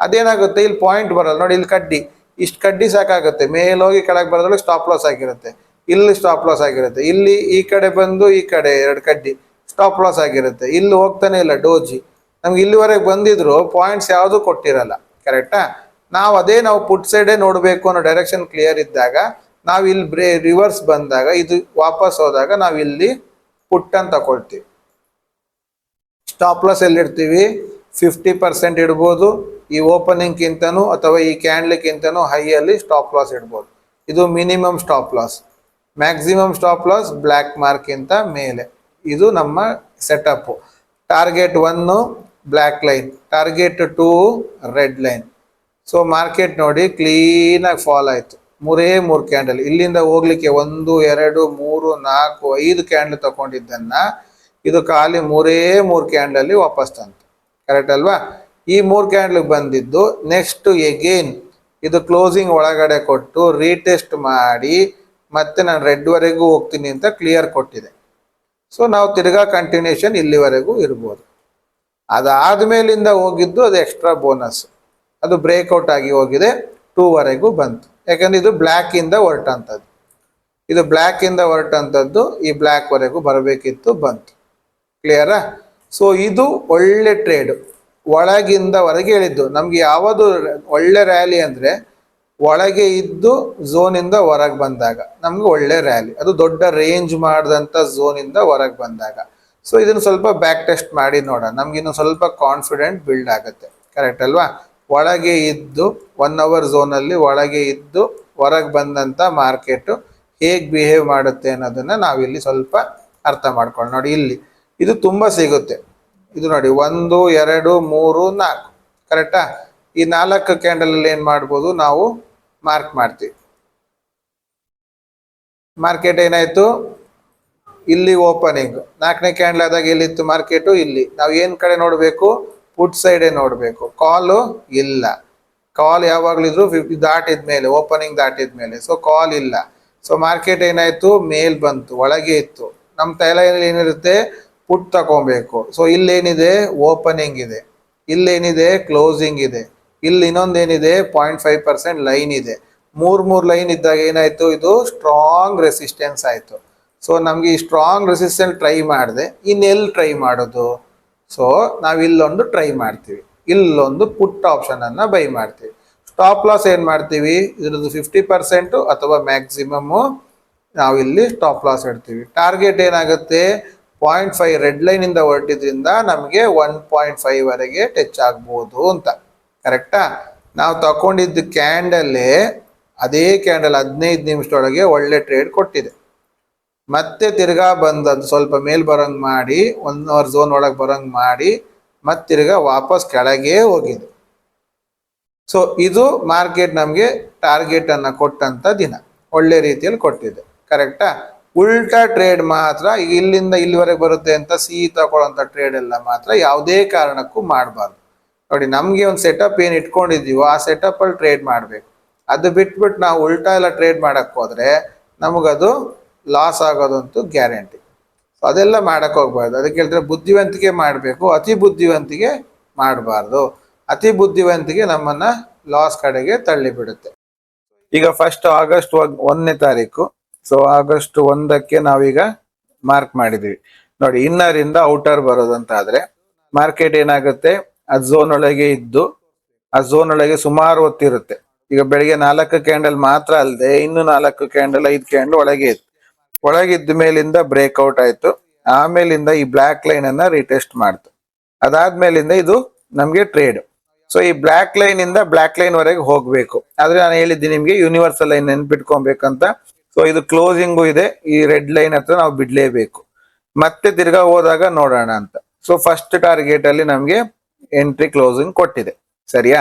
ಅದೇನಾಗುತ್ತೆ? ಇಲ್ಲಿ ಪಾಯಿಂಟ್ ಬರಲ್ಲ. ನೋಡಿ, ಇಲ್ಲಿ ಕಡ್ಡಿ. ಇಷ್ಟು ಕಡ್ಡಿ ಸಾಕಾಗುತ್ತೆ. ಮೇಲೋಗಿ ಕೆಳಗೆ ಬರೋದ್ರೊಳಗೆ ಸ್ಟಾಪ್ ಲಾಸ್ ಆಗಿರುತ್ತೆ. ಇಲ್ಲಿ ಸ್ಟಾಪ್ ಲಾಸ್ ಆಗಿರುತ್ತೆ. ಇಲ್ಲಿ ಈ ಕಡೆ ಬಂದು ಈ ಕಡೆ ಎರಡು ಕಡ್ಡಿ ಸ್ಟಾಪ್ ಲಾಸ್ ಆಗಿರುತ್ತೆ. ಇಲ್ಲಿ ಹೋಗ್ತಾನೆ ಇಲ್ಲ ಡೋಜಿ ನಮ್ಗೆ ಇಲ್ಲಿವರೆಗೆ ಬಂದಿದ್ರು ಪಾಯಿಂಟ್ಸ್ ಯಾವುದು ಕೊಟ್ಟಿರಲ್ಲ ಕರೆಕ್ಟಾ ನಾವು ಅದೇ ನಾವು ಪುಟ್ ಸೈಡೇ ನೋಡಬೇಕು ಅನ್ನೋ ಡೈರೆಕ್ಷನ್ ಕ್ಲಿಯರ್ ಇದ್ದಾಗ, ನಾವು ಇಲ್ಲಿ ಬ್ರೇ ರಿವರ್ಸ್ ಬಂದಾಗ, ಇದು ವಾಪಸ್ ಹೋದಾಗ ನಾವು ಇಲ್ಲಿ ಪುಟ್ ಅಂತ ತಗೊಳ್ತೀವಿ. ಸ್ಟಾಪ್ ಲಾಸ್ ಎಲ್ಲಿಡ್ತೀವಿ? ಫಿಫ್ಟಿ ಪರ್ಸೆಂಟ್ ಇಡ್ಬೋದು. ಈ ಓಪನಿಂಗ್ಗಿಂತನೂ ಅಥವಾ ಈ ಕ್ಯಾಂಡ್ಲಿಕ್ಕಿಂತನೂ ಹೈಯಲ್ಲಿ ಸ್ಟಾಪ್ ಲಾಸ್ ಇಡ್ಬೋದು. ಇದು minimum stop loss maximum stop loss black ಮಾರ್ಕ್ಗಿಂತ ಮೇಲೆ. ಇದು ನಮ್ಮ setup target one black line target two red line so market ನೋಡಿ ಕ್ಲೀನಾಗಿ ಫಾಲ್ ಆಯಿತು. ಮೂರೇ ಮೂರು ಕ್ಯಾಂಡಲ್ ಇಲ್ಲಿಂದ ಹೋಗ್ಲಿಕ್ಕೆ ಒಂದು, ಎರಡು, ಮೂರು, ನಾಲ್ಕು, ಐದು ಕ್ಯಾಂಡಲ್ ತಗೊಂಡಿದ್ದನ್ನು ಇದು ಖಾಲಿ ಮೂರೇ ಮೂರು ಕ್ಯಾಂಡಲಲ್ಲಿ ವಾಪಸ್ ತಂತು. ಕರೆಕ್ಟ್ ಅಲ್ವಾ? ಈ ಮೂರು ಕ್ಯಾಂಡಲ್ ಬಂದಿದ್ದು ನೆಕ್ಸ್ಟ್ ಎಗೇನ್ ಇದು ಕ್ಲೋಸಿಂಗ್ ಒಳಗಡೆ ಕೊಟ್ಟು ರೀಟೆಸ್ಟ್ ಮಾಡಿ ಮತ್ತೆ ನಾನು ರೆಡ್ವರೆಗೂ ಹೋಗ್ತೀನಿ ಅಂತ ಕ್ಲಿಯರ್ ಕೊಟ್ಟಿದೆ. ಸೊ ನಾವು ತಿರ್ಗಾ ಕಂಟಿನ್ಯೂಷನ್ ಇಲ್ಲಿವರೆಗೂ ಇರ್ಬೋದು. ಅದಾದ ಮೇಲಿಂದ ಹೋಗಿದ್ದು ಅದು ಎಕ್ಸ್ಟ್ರಾ ಬೋನಸ್ ಅದು ಬ್ರೇಕ್ಔಟ್ ಆಗಿ ಹೋಗಿದೆ ಟೂವರೆಗೂ ಬಂತು. ಯಾಕಂದ್ರೆ ಇದು ಬ್ಲ್ಯಾಕಿಂದ ಹೊರಟಂಥದ್ದು ಇದು ಬ್ಲ್ಯಾಕ್ ಇಂದ ಹೊರಟಂಥದ್ದು ಈ ಬ್ಲ್ಯಾಕ್ವರೆಗೂ ಬರಬೇಕಿತ್ತು, ಬಂತು. ಕ್ಲಿಯರಾ ಸೊ ಇದು ಒಳ್ಳೆ ಟ್ರೇಡ್ ಒಳಗಿಂದ ಹೊರಗೆ ಹೇಳಿದ್ದು ನಮ್ಗೆ ಯಾವುದು ಒಳ್ಳೆ ರ್ಯಾಲಿ ಅಂದ್ರೆ ಒಳಗೆ ಇದ್ದು ಝೋನಿಂದ ಹೊರಗೆ ಬಂದಾಗ, ನಮ್ಗೆ ಒಳ್ಳೆ ರ್ಯಾಲಿ ಅದು ದೊಡ್ಡ ರೇಂಜ್ ಮಾಡಿದಂಥ ಝೋನಿಂದ ಹೊರಗೆ ಬಂದಾಗ. ಸೊ ಇದನ್ನು ಸ್ವಲ್ಪ ಬ್ಯಾಕ್ ಟೆಸ್ಟ್ ಮಾಡಿ ನೋಡೋಣ. ನಮ್ಗೆ ಇನ್ನು ಸ್ವಲ್ಪ ಕಾನ್ಫಿಡೆಂಟ್ ಬಿಲ್ಡ್ ಆಗುತ್ತೆ. ಕರೆಕ್ಟ್ ಅಲ್ವಾ? ಒಳಗೆ ಇದ್ದು ಒನ್ ಅವರ್ ಝೋನಲ್ಲಿ ಒಳಗೆ ಇದ್ದು, ಹೊರಗೆ ಬಂದಂಥ ಮಾರ್ಕೆಟು ಹೇಗೆ ಬಿಹೇವ್ ಮಾಡುತ್ತೆ ಅನ್ನೋದನ್ನ ನಾವಿಲ್ಲಿ ಸ್ವಲ್ಪ ಅರ್ಥ ಮಾಡ್ಕೊಳ್ಳಿ ನೋಡಿ ಇಲ್ಲಿ. ಇದು ತುಂಬ ಸಿಗುತ್ತೆ. ಇದು ನೋಡಿ, ಒಂದು, ಎರಡು, ಮೂರು, ನಾಲ್ಕು. ಕರೆಕ್ಟಾ ಈ ನಾಲ್ಕು ಕ್ಯಾಂಡಲ್ ಅಲ್ಲಿ ಏನ್ ಮಾಡ್ಬೋದು ನಾವು ಮಾರ್ಕ್ ಮಾಡ್ತೀವಿ. ಮಾರ್ಕೆಟ್ ಏನಾಯ್ತು? ಇಲ್ಲಿ ಓಪನಿಂಗ್ ನಾಲ್ಕನೇ ಕ್ಯಾಂಡಲ್ ಆದಾಗ ಎಲ್ಲಿತ್ತು ಮಾರ್ಕೆಟು ಇಲ್ಲಿ. ನಾವು ಏನ್ ಕಡೆ ನೋಡಬೇಕು? ಪುಟ್ ಸೈಡೇ ನೋಡಬೇಕು. ಕಾಲು ಇಲ್ಲ. ಕಾಲ್ ಯಾವಾಗಲಿದ್ರು ಫಿಫ್ಟಿ ದಾಟಿದ ಮೇಲೆ ಓಪನಿಂಗ್ ದಾಟಿದ ಮೇಲೆ. ಸೊ ಕಾಲ್ ಇಲ್ಲ. ಸೊ ಮಾರ್ಕೆಟ್ ಏನಾಯ್ತು? ಮೇಲ್ ಬಂತು, ಒಳಗೆ ಇತ್ತು. ನಮ್ಮ ತೈಲ ಏನಿರುತ್ತೆ? ಪುಟ್ ತಗೊಬೇಕು. ಸೊ ಇಲ್ಲೇನಿದೆ? ಓಪನಿಂಗ್ ಇದೆ. ಇಲ್ಲೇನಿದೆ? ಕ್ಲೋಸಿಂಗ್ ಇದೆ. ಇಲ್ಲಿ ಇನ್ನೊಂದೇನಿದೆ? ಪಾಯಿಂಟ್ ಫೈವ್ ಪರ್ಸೆಂಟ್ ಲೈನ್ ಇದೆ. ಮೂರ್ ಮೂರ್ ಲೈನ್ ಇದ್ದಾಗ ಏನಾಯ್ತು? ಇದು ಸ್ಟ್ರಾಂಗ್ ರೆಸಿಸ್ಟೆನ್ಸ್ ಆಯ್ತು. ಸೊ ನಮ್ಗೆ ಈ ಸ್ಟ್ರಾಂಗ್ ರೆಸಿಸ್ಟೆನ್ಸ್ ಟ್ರೈ ಮಾಡಿದೆ. ಇನ್ನೆಲ್ಲಿ ಟ್ರೈ ಮಾಡೋದು? ಸೊ ನಾವು ಇಲ್ಲೊಂದು ಟ್ರೈ ಮಾಡ್ತೀವಿ. ಇಲ್ಲೊಂದು ಪುಟ್ ಆಪ್ಷನ್ ಅನ್ನ ಬೈ ಮಾಡ್ತೀವಿ. ಸ್ಟಾಪ್ ಲಾಸ್ ಏನ್ ಮಾಡ್ತೀವಿ? ಇದ್ರದ್ದು ಫಿಫ್ಟಿ ಪರ್ಸೆಂಟ್ ಅಥವಾ ಮ್ಯಾಕ್ಸಿಮಮ್ ನಾವು ಇಲ್ಲಿ ಸ್ಟಾಪ್ ಲಾಸ್ ಇಡ್ತೀವಿ. ಟಾರ್ಗೆಟ್ ಏನಾಗುತ್ತೆ? ಪಾಯಿಂಟ್ ಫೈವ್ ರೆಡ್ ಇಂದ ಹೊರಟಿದ್ರಿಂದ ನಮಗೆ ಒನ್ ಪಾಯಿಂಟ್ ಫೈವ್ ವರೆಗೆ ಟಚ್ ಆಗ್ಬೋದು ಅಂತ. ಕರೆಕ್ಟಾ? ನಾವು ತಗೊಂಡಿದ್ದ ಕ್ಯಾಂಡಲ್ಲೇ ಅದೇ ಕ್ಯಾಂಡಲ್ ಹದಿನೈದು ನಿಮಿಷದೊಳಗೆ ಒಳ್ಳೆ ಟ್ರೇಡ್ ಕೊಟ್ಟಿದೆ. ಮತ್ತೆ ತಿರ್ಗಾ ಬಂದದ್ದು ಸ್ವಲ್ಪ ಮೇಲ್ ಬರಂಗ್ ಮಾಡಿ ಒನ್ ಅವರ್ ಝೋನ್ ಒಳಗೆ ಬರಂಗ್ ಮಾಡಿ ಮತ್ತೆ ತಿರ್ಗಾ ವಾಪಸ್ ಕೆಳಗೆ ಹೋಗಿದೆ. ಸೊ ಇದು ಮಾರ್ಕೆಟ್ ನಮಗೆ ಟಾರ್ಗೆಟ್ ಅನ್ನ ಕೊಟ್ಟಂತ ದಿನ. ಒಳ್ಳೆ ರೀತಿಯಲ್ಲಿ ಕೊಟ್ಟಿದೆ. ಕರೆಕ್ಟಾ? ಉಲ್ಟಾ ಟ್ರೇಡ್ ಮಾತ್ರ ಇಲ್ಲಿಂದ ಇಲ್ಲಿವರೆಗೆ ಬರುತ್ತೆ ಅಂತ ಸಿಹಿ ತಗೊಳ್ಳೋಂಥ ಟ್ರೇಡ್ ಎಲ್ಲ ಮಾತ್ರ ಯಾವುದೇ ಕಾರಣಕ್ಕೂ ಮಾಡಬಾರ್ದು. ನೋಡಿ, ನಮಗೆ ಒಂದು ಸೆಟಪ್ ಏನ್ ಇಟ್ಕೊಂಡಿದೀವೋ ಆ ಸೆಟಪ್ ಅಲ್ಲಿ ಟ್ರೇಡ್ ಮಾಡಬೇಕು. ಅದು ಬಿಟ್ಬಿಟ್ಟು ನಾವು ಉಲ್ಟಾ ಎಲ್ಲ ಟ್ರೇಡ್ ಮಾಡಕ್ ಹೋದ್ರೆ ನಮಗದು ಲಾಸ್ ಆಗೋದಂತೂ ಗ್ಯಾರಂಟಿ ಸೊ ಅದೆಲ್ಲ ಮಾಡಕ್ ಹೋಗ್ಬಾರ್ದು. ಅದಕ್ಕೆ ಹೇಳ್ತಾರೆ ಬುದ್ಧಿವಂತಿಕೆ ಮಾಡಬೇಕು, ಅತಿ ಬುದ್ಧಿವಂತಿಕೆ ಮಾಡಬಾರ್ದು. ಅತಿ ಬುದ್ಧಿವಂತಿಕೆ ನಮ್ಮನ್ನ ಲಾಸ್ ಕಡೆಗೆ ತಳ್ಳಿ ಬಿಡುತ್ತೆ ಈಗ ಫಸ್ಟ್ ಆಗಸ್ಟ್ ಒಂದನೇ ತಾರೀಕು. ಸೊ ಆಗಸ್ಟ್ ಒಂದಕ್ಕೆ ನಾವೀಗ ಮಾರ್ಕ್ ಮಾಡಿದೀವಿ ನೋಡಿ ಇನ್ನರಿಂದ ಔಟರ್ ಬರೋದಂತಾದರೆ ಮಾರ್ಕೆಟ್ ಏನಾಗುತ್ತೆ? ಆ ಝೋನ್ ಒಳಗೆ ಇದ್ದು ಆ ಝೋನ್ ಒಳಗೆ ಸುಮಾರು ಹೊತ್ತಿರುತ್ತೆ. ಈಗ ಬೆಳಿಗ್ಗೆ ನಾಲ್ಕು ಕ್ಯಾಂಡಲ್ ಮಾತ್ರ ಅಲ್ಲದೆ ಇನ್ನು ನಾಲ್ಕು ಕ್ಯಾಂಡಲ್ ಐದು ಕ್ಯಾಂಡಲ್ ಒಳಗೆ ಇತ್ತು. ಒಳಗಿದ್ದ ಮೇಲಿಂದ ಬ್ರೇಕ್ಔಟ್ ಆಯ್ತು. ಆಮೇಲಿಂದ ಈ ಬ್ಲಾಕ್ ಲೈನ್ ಅನ್ನ ರಿಟೆಸ್ಟ್ ಮಾಡ್ತು. ಅದಾದ್ಮೇಲಿಂದ ಇದು ನಮ್ಗೆ ಟ್ರೇಡ್ ಸೊ ಈ ಬ್ಲಾಕ್ ಲೈನ್ ಇಂದ ಬ್ಲಾಕ್ ಲೈನ್ ವರೆಗೆ ಹೋಗ್ಬೇಕು. ಆದ್ರೆ ನಾನು ಹೇಳಿದ್ದೀನಿ ನಿಮ್ಗೆ ಯೂನಿವರ್ಸಲ್ ಲೈನ್ ನೆನ್ಪಿಟ್ಕೊಬೇಕಂತ. ಸೊ ಇದು ಕ್ಲೋಸಿಂಗು ಇದೆ. ಈ ರೆಡ್ ಲೈನ್ ಹತ್ರ ನಾವು ಬಿಡ್ಲೇಬೇಕು. ಮತ್ತೆ ತಿರ್ಗಾ ಹೋದಾಗ ನೋಡೋಣ ಅಂತ. ಸೊ ಫಸ್ಟ್ ಟಾರ್ಗೆಟ್ ಅಲ್ಲಿ ನಮ್ಗೆ ಎಂಟ್ರಿ ಕ್ಲೋಸಿಂಗ್ ಕೊಟ್ಟಿದೆ, ಸರಿಯಾ?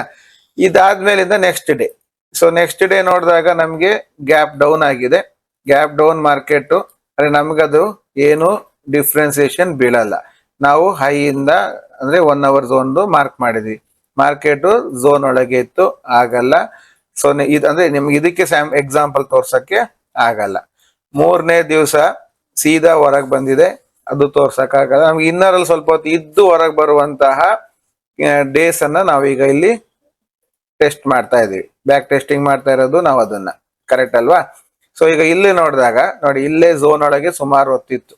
ಇದಾದ್ಮೇಲಿಂದ next day so next day ನೋಡಿದಾಗ ನಮಗೆ ಗ್ಯಾಪ್ ಡೌನ್ ಆಗಿದೆ. ಗ್ಯಾಪ್ ಡೌನ್ ಮಾರ್ಕೆಟ್ ಅಂದ್ರೆ ನಮ್ಗದು ಏನು ಡಿಫ್ರೆನ್ಸಿಯೇಷನ್ ಬೀಳಲ್ಲ. ನಾವು ಹೈ ಇಂದ, ಅಂದ್ರೆ ಒನ್ ಅವರ್ ಝೋನ್ ಮಾರ್ಕ್ ಮಾಡಿದ್ವಿ. ಮಾರ್ಕೆಟ್ ಝೋನ್ ಒಳಗೆ ಇತ್ತು, ಆಗಲ್ಲ. ಸೊ ಇದು, ಅಂದ್ರೆ ನಿಮ್ಗೆ ಇದಕ್ಕೆ ಸ್ಯಾಮ್ ಎಕ್ಸಾಂಪಲ್ ತೋರ್ಸಕ್ಕೆ ಆಗಲ್ಲ. ಮೂರನೇ ದಿವಸ ಸೀದಾ ಹೊರಗೆ ಬಂದಿದೆ, ಅದು ತೋರ್ಸಕ್ ಆಗಲ್ಲ ನಮ್ಗೆ ಇನ್ನರಲ್ಲಿ ಸ್ವಲ್ಪ ಹೊತ್ತು ಇದ್ದು ಹೊರಗೆ ಬರುವಂತಹ ಡೇಸ್ ಅನ್ನ ನಾವೀಗ ಇಲ್ಲಿ ಟೆಸ್ಟ್ ಮಾಡ್ತಾ ಇದೀವಿ ಬ್ಯಾಕ್ ಟೆಸ್ಟಿಂಗ್ ಮಾಡ್ತಾ ಇರೋದು ನಾವು ಅದನ್ನ. ಕರೆಕ್ಟ್ ಅಲ್ವಾ? ಸೊ ಈಗ ಇಲ್ಲಿ ನೋಡಿದಾಗ, ನೋಡಿ, ಇಲ್ಲೇ ಝೋನ್ ಒಳಗೆ ಸುಮಾರು ಹೊತ್ತಿತ್ತು.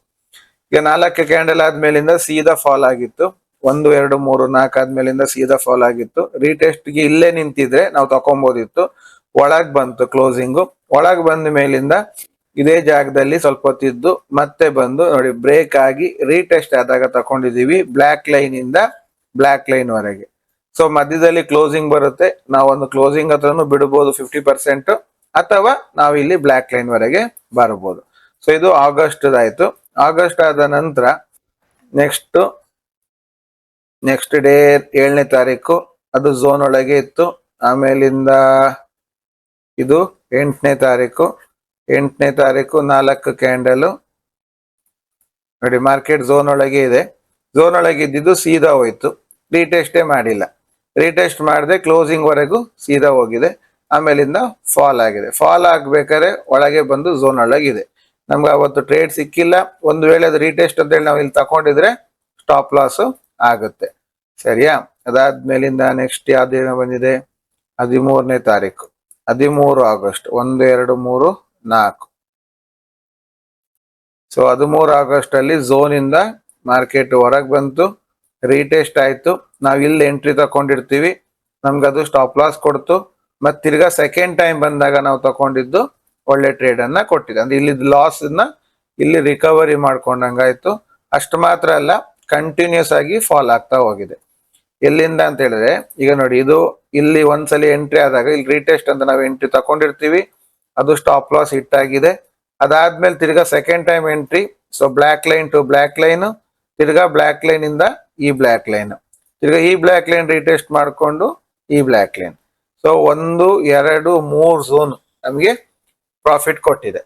ಈಗ ನಾಲ್ಕು ಕ್ಯಾಂಡಲ್ ಆದ್ಮೇಲಿಂದ ಸೀದಾ ಫಾಲ್ ಆಗಿತ್ತು. ಒಂದು, ಎರಡು, ಮೂರು, ನಾಲ್ಕು ಆದ್ಮೇಲಿಂದ ಸೀದಾ ಫಾಲ್ ಆಗಿತ್ತು. ರೀಟೆಸ್ಟ್ಗೆ ಇಲ್ಲೇ ನಿಂತಿದ್ರೆ ನಾವು ತಕೊಂಬೋದಿತ್ತು. ಒಳಗ್ ಬಂತು ಕ್ಲೋಸಿಂಗು ಒಳಗ್ ಬಂದ ಮೇಲಿಂದ ಇದೇ ಜಾಗದಲ್ಲಿ ಸ್ವಲ್ಪ ಹೊತ್ತಿದ್ದು, ಮತ್ತೆ ಬಂದು, ನೋಡಿ ಬ್ರೇಕ್ ಆಗಿ ರೀಟೆಸ್ಟ್ ಆದಾಗ ತಕೊಂಡಿದೀವಿ ಬ್ಲಾಕ್ ಲೈನ್ ಇಂದ ಬ್ಲಾಕ್ ಲೈನ್ ವರೆಗೆ. ಸೊ ಮಧ್ಯದಲ್ಲಿ ಕ್ಲೋಸಿಂಗ್ ಬರುತ್ತೆ. ನಾವು ಒಂದು ಕ್ಲೋಸಿಂಗ್ ಹತ್ರನು ಬಿಡಬಹುದು ಫಿಫ್ಟಿ ಪರ್ಸೆಂಟ್ ಅಥವಾ ನಾವು ಇಲ್ಲಿ ಬ್ಲ್ಯಾಕ್ ಲೈನ್ ವರೆಗೆ ಬರಬಹುದು ಸೊ ಇದು ಆಗಸ್ಟ್ ಆಯ್ತು ಆಗಸ್ಟ್ ಆದ ನಂತರ ನೆಕ್ಸ್ಟ್ ನೆಕ್ಸ್ಟ್ ಡೇ ಏಳನೇ ತಾರೀಕು ಅದು ಝೋನ್ ಒಳಗೆ ಇತ್ತು. ಆಮೇಲಿಂದ ಇದು ಎಂಟನೇ ತಾರೀಕು. ಎಂಟನೇ ತಾರೀಕು ನಾಲ್ಕು ಕ್ಯಾಂಡಲ್ ನೋಡಿ ಮಾರ್ಕೆಟ್ ಝೋನ್ ಒಳಗೆ ಇದೆ. ಝೋನ್ ಒಳಗೆ ಇದ್ದಿದ್ದು ಸೀದಾ ಹೋಯ್ತು. ರೀಟೆಸ್ಟೇ ಮಾಡಿಲ್ಲ. ರೀಟೆಸ್ಟ್ ಮಾಡಿದೆ ಕ್ಲೋಸಿಂಗ್ ವರೆಗೂ ಸೀದಾ ಹೋಗಿದೆ. ಆಮೇಲಿಂದ ಫಾಲ್ ಆಗಿದೆ. ಫಾಲ್ ಆಗ್ಬೇಕಾದ್ರೆ ಒಳಗೆ ಬಂದು ಝೋನ್ ಒಳಗಿದೆ. ನಮ್ಗೆ ಅವತ್ತು ಟ್ರೇಡ್ ಸಿಕ್ಕಿಲ್ಲ. ಒಂದು ವೇಳೆ ಅದು ರೀಟೆಸ್ಟ್ ಅಂತ ಹೇಳಿ ನಾವು ಇಲ್ಲಿ ತಗೊಂಡಿದ್ರೆ ಸ್ಟಾಪ್ ಲಾಸ್ ಆಗುತ್ತೆ. ಸರಿಯಾ? ಅದಾದ್ಮೇಲಿಂದ ನೆಕ್ಸ್ಟ್ ಯಾವ್ದೇನೋ ಬಂದಿದೆ? ಹದಿಮೂರನೇ ತಾರೀಕು. ಹದಿಮೂರು ಆಗಸ್ಟ್. ಒಂದು, ಎರಡು, ಮೂರು, ನಾಲ್ಕು. ಸೊ ಹದಿಮೂರು ಆಗಸ್ಟ್ ಅಲ್ಲಿ ಝೋನ್ ಇಂದ ಮಾರ್ಕೆಟ್ ಹೊರಗೆ ಬಂತು. ರೀಟೆಸ್ಟ್ ಆಯಿತು. ನಾವು ಇಲ್ಲಿ ಎಂಟ್ರಿ ತಕೊಂಡಿರ್ತೀವಿ. ನಮ್ಗೆ ಅದು ಸ್ಟಾಪ್ ಲಾಸ್ ಕೊಡ್ತು. ಮತ್ತು ತಿರ್ಗಾ ಸೆಕೆಂಡ್ ಟೈಮ್ ಬಂದಾಗ ನಾವು ತಗೊಂಡಿದ್ದು ಒಳ್ಳೆ ಟ್ರೇಡ್ ಅನ್ನ ಕೊಟ್ಟಿದೆ. ಅಂದ್ರೆ ಇಲ್ಲಿ ಲಾಸ್ ಇಲ್ಲಿ ರಿಕವರಿ ಮಾಡ್ಕೊಂಡಂಗಾಯ್ತು ಅಷ್ಟು ಮಾತ್ರ ಅಲ್ಲ ಕಂಟಿನ್ಯೂಸ್ ಆಗಿ ಫಾಲ್ ಆಗ್ತಾ ಹೋಗಿದೆ. ಎಲ್ಲಿಂದ ಅಂತ ಹೇಳಿದ್ರೆ, ಈಗ ನೋಡಿ, ಇದು ಇಲ್ಲಿ ಒಂದ್ಸಲಿ ಎಂಟ್ರಿ ಆದಾಗ, ಇಲ್ಲಿ ರೀಟೆಸ್ಟ್ ಅಂತ ನಾವು ಎಂಟ್ರಿ ತಗೊಂಡಿರ್ತೀವಿ ಅದು ಸ್ಟಾಪ್ ಲಾಸ್ ಹಿಟ್ ಆಗಿದೆ. ಅದಾದ್ಮೇಲೆ ತಿರ್ಗಾ second time entry so black line to black line ತಿರ್ಗಾ ಬ್ಲಾಕ್ ಲೈನ್ ಇಂದ ಈ ಬ್ಲ್ಯಾಕ್ ಲೈನ್. ತಿರ್ಗಾ ಈ ಬ್ಲ್ಯಾಕ್ ಲೈನ್ ರೀಟೆಸ್ಟ್ ಮಾಡಿಕೊಂಡು ಈ ಬ್ಲ್ಯಾಕ್ ಲೈನ್. ಸೊ ಒಂದು, ಎರಡು, ಮೂರು ಝೋನ್ ನಮಗೆ ಪ್ರಾಫಿಟ್ ಕೊಟ್ಟಿದೆ.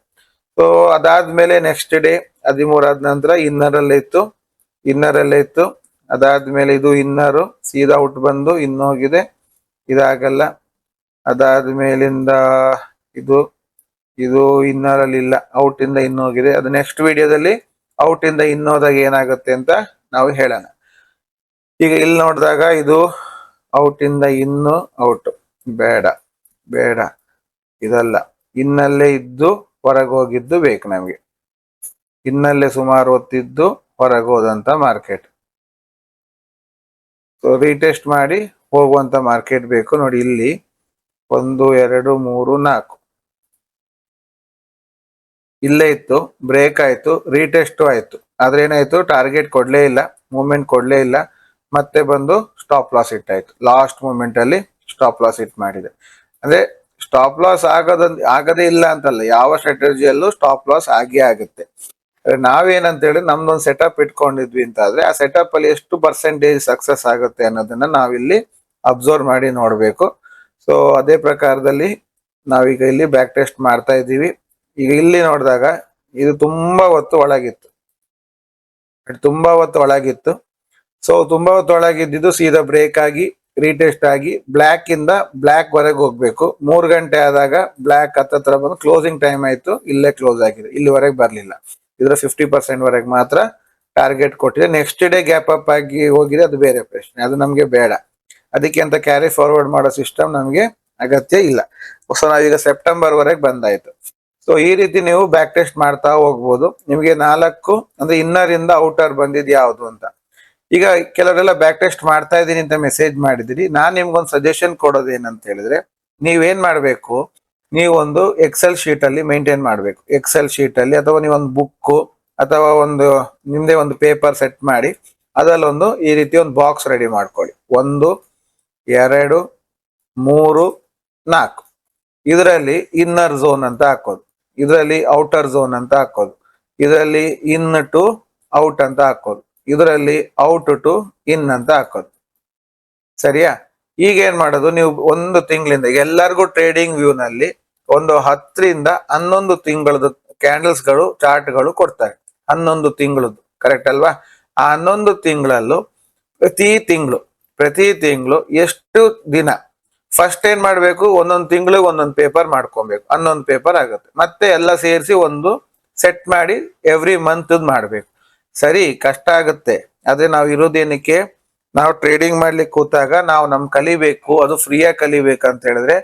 ಸೊ ಅದಾದ್ಮೇಲೆ ನೆಕ್ಸ್ಟ್ ಡೇ ಹದಿಮೂರ್ ಆದ ನಂತರ ಇನ್ನರಲ್ಲೇ ಇತ್ತು ಇನ್ನರಲ್ಲೇ ಇತ್ತು. ಅದಾದ್ಮೇಲೆ ಇದು ಇನ್ನರು, ಸೀದಾ ಔಟ್ ಬಂದು ಇನ್ನೋಗಿದೆ, ಇದಾಗಲ್ಲ. ಅದಾದ್ಮೇಲಿಂದ ಇದು ಇದು ಇನ್ನರಲ್ಲಿಲ್ಲ ಔಟ್ ಇಂದ ಇನ್ನೋಗಿದೆ. ಅದು ನೆಕ್ಸ್ಟ್ ವಿಡಿಯೋದಲ್ಲಿ ಔಟ್ ಇಂದ ಇನ್ನೋದಾಗ ಏನಾಗುತ್ತೆ ಅಂತ ನಾವು ಹೇಳೋಣ. ಈಗ ಇಲ್ಲಿ ನೋಡಿದಾಗ ಇದು ಔಟ್ ಇಂದ ಇನ್ನು ಔಟ್. ಬೇಡ ಬೇಡ. ಇದಲ್ಲ, ಇನ್ನಲ್ಲೇ ಇದ್ದು ಹೊರಗೆ ಹೋಗಿದ್ದು ಬೇಕು ನಮಗೆ. ಇನ್ನಲ್ಲೇ ಸುಮಾರು ಹೊತ್ತಿದ್ದು ಹೊರಗೆ ಹೋದಂತ ಮಾರ್ಕೆಟ್ ಸೊ ರೀಟೆಸ್ಟ್ ಮಾಡಿ ಹೋಗುವಂತ ಮಾರ್ಕೆಟ್ ಬೇಕು ನೋಡಿ ಇಲ್ಲಿ. ಒಂದು, ಎರಡು, ಮೂರು, ನಾಲ್ಕು. ಇಲ್ಲೇ ಇತ್ತು ಬ್ರೇಕ್ ಆಯಿತು ರೀಟೆಸ್ಟ್ ಆಯ್ತು. ಆದ್ರೆ ಏನಾಯ್ತು ಟಾರ್ಗೆಟ್ ಕೊಡ್ಲೇ ಇಲ್ಲ ಮೂವ್ಮೆಂಟ್ ಕೊಡ್ಲೇ ಇಲ್ಲ. ಮತ್ತೆ ಬಂದು ಸ್ಟಾಪ್ ಲಾಸ್ ಇಟ್ ಆಯ್ತು ಲಾಸ್ಟ್ ಮೂಮೆಂಟ್ ಅಲ್ಲಿ ಸ್ಟಾಪ್ ಲಾಸ್ ಇಟ್ ಮಾಡಿದೆ. ಅಂದ್ರೆ ಸ್ಟಾಪ್ ಲಾಸ್ ಆಗದ ಆಗದೇ ಇಲ್ಲ ಅಂತಲ್ಲ, ಯಾವ ಸ್ಟ್ರಾಟಜಿಯಲ್ಲೂ ಸ್ಟಾಪ್ ಲಾಸ್ ಆಗೇ ಆಗುತ್ತೆ. ನಾವೇನಂತ ಹೇಳಿ ನಮ್ದೊಂದು ಸೆಟಪ್ ಇಟ್ಕೊಂಡಿದ್ವಿ ಅಂತ ಆದ್ರೆ ಆ ಸೆಟಪ್ ಅಲ್ಲಿ ಎಷ್ಟು ಪರ್ಸೆಂಟೇಜ್ ಸಕ್ಸಸ್ ಆಗುತ್ತೆ ಅನ್ನೋದನ್ನ ನಾವಿಲ್ಲಿ ಅಬ್ಸರ್ವ್ ಮಾಡಿ ನೋಡ್ಬೇಕು. ಸೊ ಅದೇ ಪ್ರಕಾರದಲ್ಲಿ ನಾವೀಗ ಇಲ್ಲಿ ಬ್ಯಾಕ್ ಟೆಸ್ಟ್ ಮಾಡ್ತಾ ಇದ್ದೀವಿ. ಈಗ ಇಲ್ಲಿ ನೋಡಿದಾಗ ಇದು ತುಂಬಾ ಹೊತ್ತು ಒಳಗಿತ್ತು. ತುಂಬಾ ಹೊತ್ತು ಒಳಗಿತ್ತು. ಸೊ ತುಂಬಾ ತೊಳಗಿದ್ದು ಸೀದಾ ಬ್ರೇಕ್ ಆಗಿ ರೀಟೆಸ್ಟ್ ಆಗಿ ಬ್ಲ್ಯಾಕ್ ಇಂದ ಬ್ಲ್ಯಾಕ್ ವರೆಗೆ ಹೋಗ್ಬೇಕು. ಮೂರ್ ಗಂಟೆ ಆದಾಗ ಬ್ಲ್ಯಾಕ್ ಹತ್ತತ್ರ ಬಂದು ಕ್ಲೋಸಿಂಗ್ ಟೈಮ್ ಆಯ್ತು, ಇಲ್ಲೇ ಕ್ಲೋಸ್ ಆಗಿದೆ. ಇಲ್ಲಿವರೆಗೆ ಬರ್ಲಿಲ್ಲ. ಇದ್ರ ಫಿಫ್ಟಿ ಪರ್ಸೆಂಟ್ ವರೆಗೆ ಮಾತ್ರ ಟಾರ್ಗೆಟ್ ಕೊಟ್ಟಿದೆ. ನೆಕ್ಸ್ಟ್ ಡೇ ಗ್ಯಾಪ್ ಅಪ್ ಆಗಿ ಹೋಗಿದೆ, ಅದು ಬೇರೆ ಪ್ರಶ್ನೆ. ಅದು ನಮ್ಗೆ ಬೇಡ. ಅದಕ್ಕೆ ಅಂತ ಕ್ಯಾರಿ ಫಾರ್ವರ್ಡ್ ಮಾಡೋ ಸಿಸ್ಟಮ್ ನಮ್ಗೆ ಅಗತ್ಯ ಇಲ್ಲ. ಸೊ ನಾವೀಗ ಸೆಪ್ಟೆಂಬರ್ ವರೆಗೆ ಬಂದಾಯ್ತು. ಸೊ ಈ ರೀತಿ ನೀವು ಬ್ಯಾಕ್ ಟೆಸ್ಟ್ ಮಾಡ್ತಾ ಹೋಗ್ಬೋದು. ನಿಮಗೆ ನಾಲ್ಕು ಅಂದ್ರೆ ಇನ್ನರ್ ಇಂದ ಔಟರ್ ಬಂದಿದ್ ಯಾವುದು ಅಂತ. ಈಗ ಕೆಲವರೆಲ್ಲ ಬ್ಯಾಕ್ ಟೆಸ್ಟ್ ಮಾಡ್ತಾ ಇದ್ದೀನಿ ಅಂತ ಮೆಸೇಜ್ ಮಾಡಿದಿರಿ. ನಾನ್ ನಿಮ್ಗೊಂದು ಸಜೆಷನ್ ಕೊಡೋದು ಏನಂತ ಹೇಳಿದ್ರೆ, ನೀವೇನ್ ಮಾಡಬೇಕು? ನೀವೊಂದು ಎಕ್ಸೆಲ್ ಶೀಟ್ ಅಲ್ಲಿ ಮೇಂಟೈನ್ ಮಾಡಬೇಕು. ಎಕ್ಸೆಲ್ ಶೀಟ್ ಅಲ್ಲಿ ಅಥವಾ ನೀವೊಂದು ಬುಕ್ ಅಥವಾ ಒಂದು ನಿಮ್ಮದೇ ಒಂದು ಪೇಪರ್ ಸೆಟ್ ಮಾಡಿ, ಅದರಲ್ಲೊಂದು ಈ ರೀತಿ ಒಂದು ಬಾಕ್ಸ್ ರೆಡಿ ಮಾಡ್ಕೊಳ್ಳಿ. ಒಂದು, ಎರಡು, ಮೂರು, ನಾಲ್ಕು. ಇದರಲ್ಲಿ ಇನ್ನರ್ ಝೋನ್ ಅಂತ ಹಾಕೋದು. ಇದರಲ್ಲಿ ಔಟರ್ ಝೋನ್ ಅಂತ ಹಾಕೋದು. ಇದರಲ್ಲಿ ಇನ್ ಟು ಔಟ್ ಅಂತ ಹಾಕೋದು. ಇದರಲ್ಲಿ ಔಟ್ ಟು ಇನ್ ಅಂತ ಹಾಕೋದು. ಸರಿಯಾ? ಈಗ ಏನ್ ಮಾಡೋದು? ನೀವು ಒಂದು ತಿಂಗಳಿಂದ ಎಲ್ಲರಿಗೂ ಟ್ರೇಡಿಂಗ್ ವ್ಯೂನಲ್ಲಿ ಒಂದು ಹತ್ತರಿಂದ ಹನ್ನೊಂದು ತಿಂಗಳದ ಕ್ಯಾಂಡಲ್ಸ್ಗಳು ಚಾರ್ಟ್ಗಳು ಕೊಡ್ತಾರೆ. ಹನ್ನೊಂದು ತಿಂಗಳದ್ದು ಕರೆಕ್ಟ್ ಅಲ್ವಾ? ಆ ಹನ್ನೊಂದು ತಿಂಗಳಲ್ಲೂ ಪ್ರತಿ ತಿಂಗಳು ಪ್ರತಿ ತಿಂಗಳು ಎಷ್ಟು ದಿನ? ಫಸ್ಟ್ ಏನ್ ಮಾಡಬೇಕು? ಒಂದೊಂದು ತಿಂಗಳಿಗೆ ಒಂದೊಂದು ಪೇಪರ್ ಮಾಡ್ಕೊಬೇಕು. ಹನ್ನೊಂದು ಪೇಪರ್ ಆಗುತ್ತೆ. ಮತ್ತೆ ಎಲ್ಲ ಸೇರಿಸಿ ಒಂದು ಸೆಟ್ ಮಾಡಿ ಎವ್ರಿ ಮಂತ್ ಮಾಡ್ಬೇಕು. ಸರಿ, ಕಷ್ಟ ಆಗುತ್ತೆ. ಆದ್ರೆ ನಾವು ಇರೋದೇನಕ್ಕೆ? ನಾವು ಟ್ರೇಡಿಂಗ್ ಮಾಡ್ಲಿಕ್ಕೆ ಕೂತಾಗ ನಾವು ನಮ್ ಕಲಿಬೇಕು, ಅದು ಫ್ರೀಯಾಗಿ ಕಲಿಬೇಕು ಅಂತ ಹೇಳಿದ್ರೆ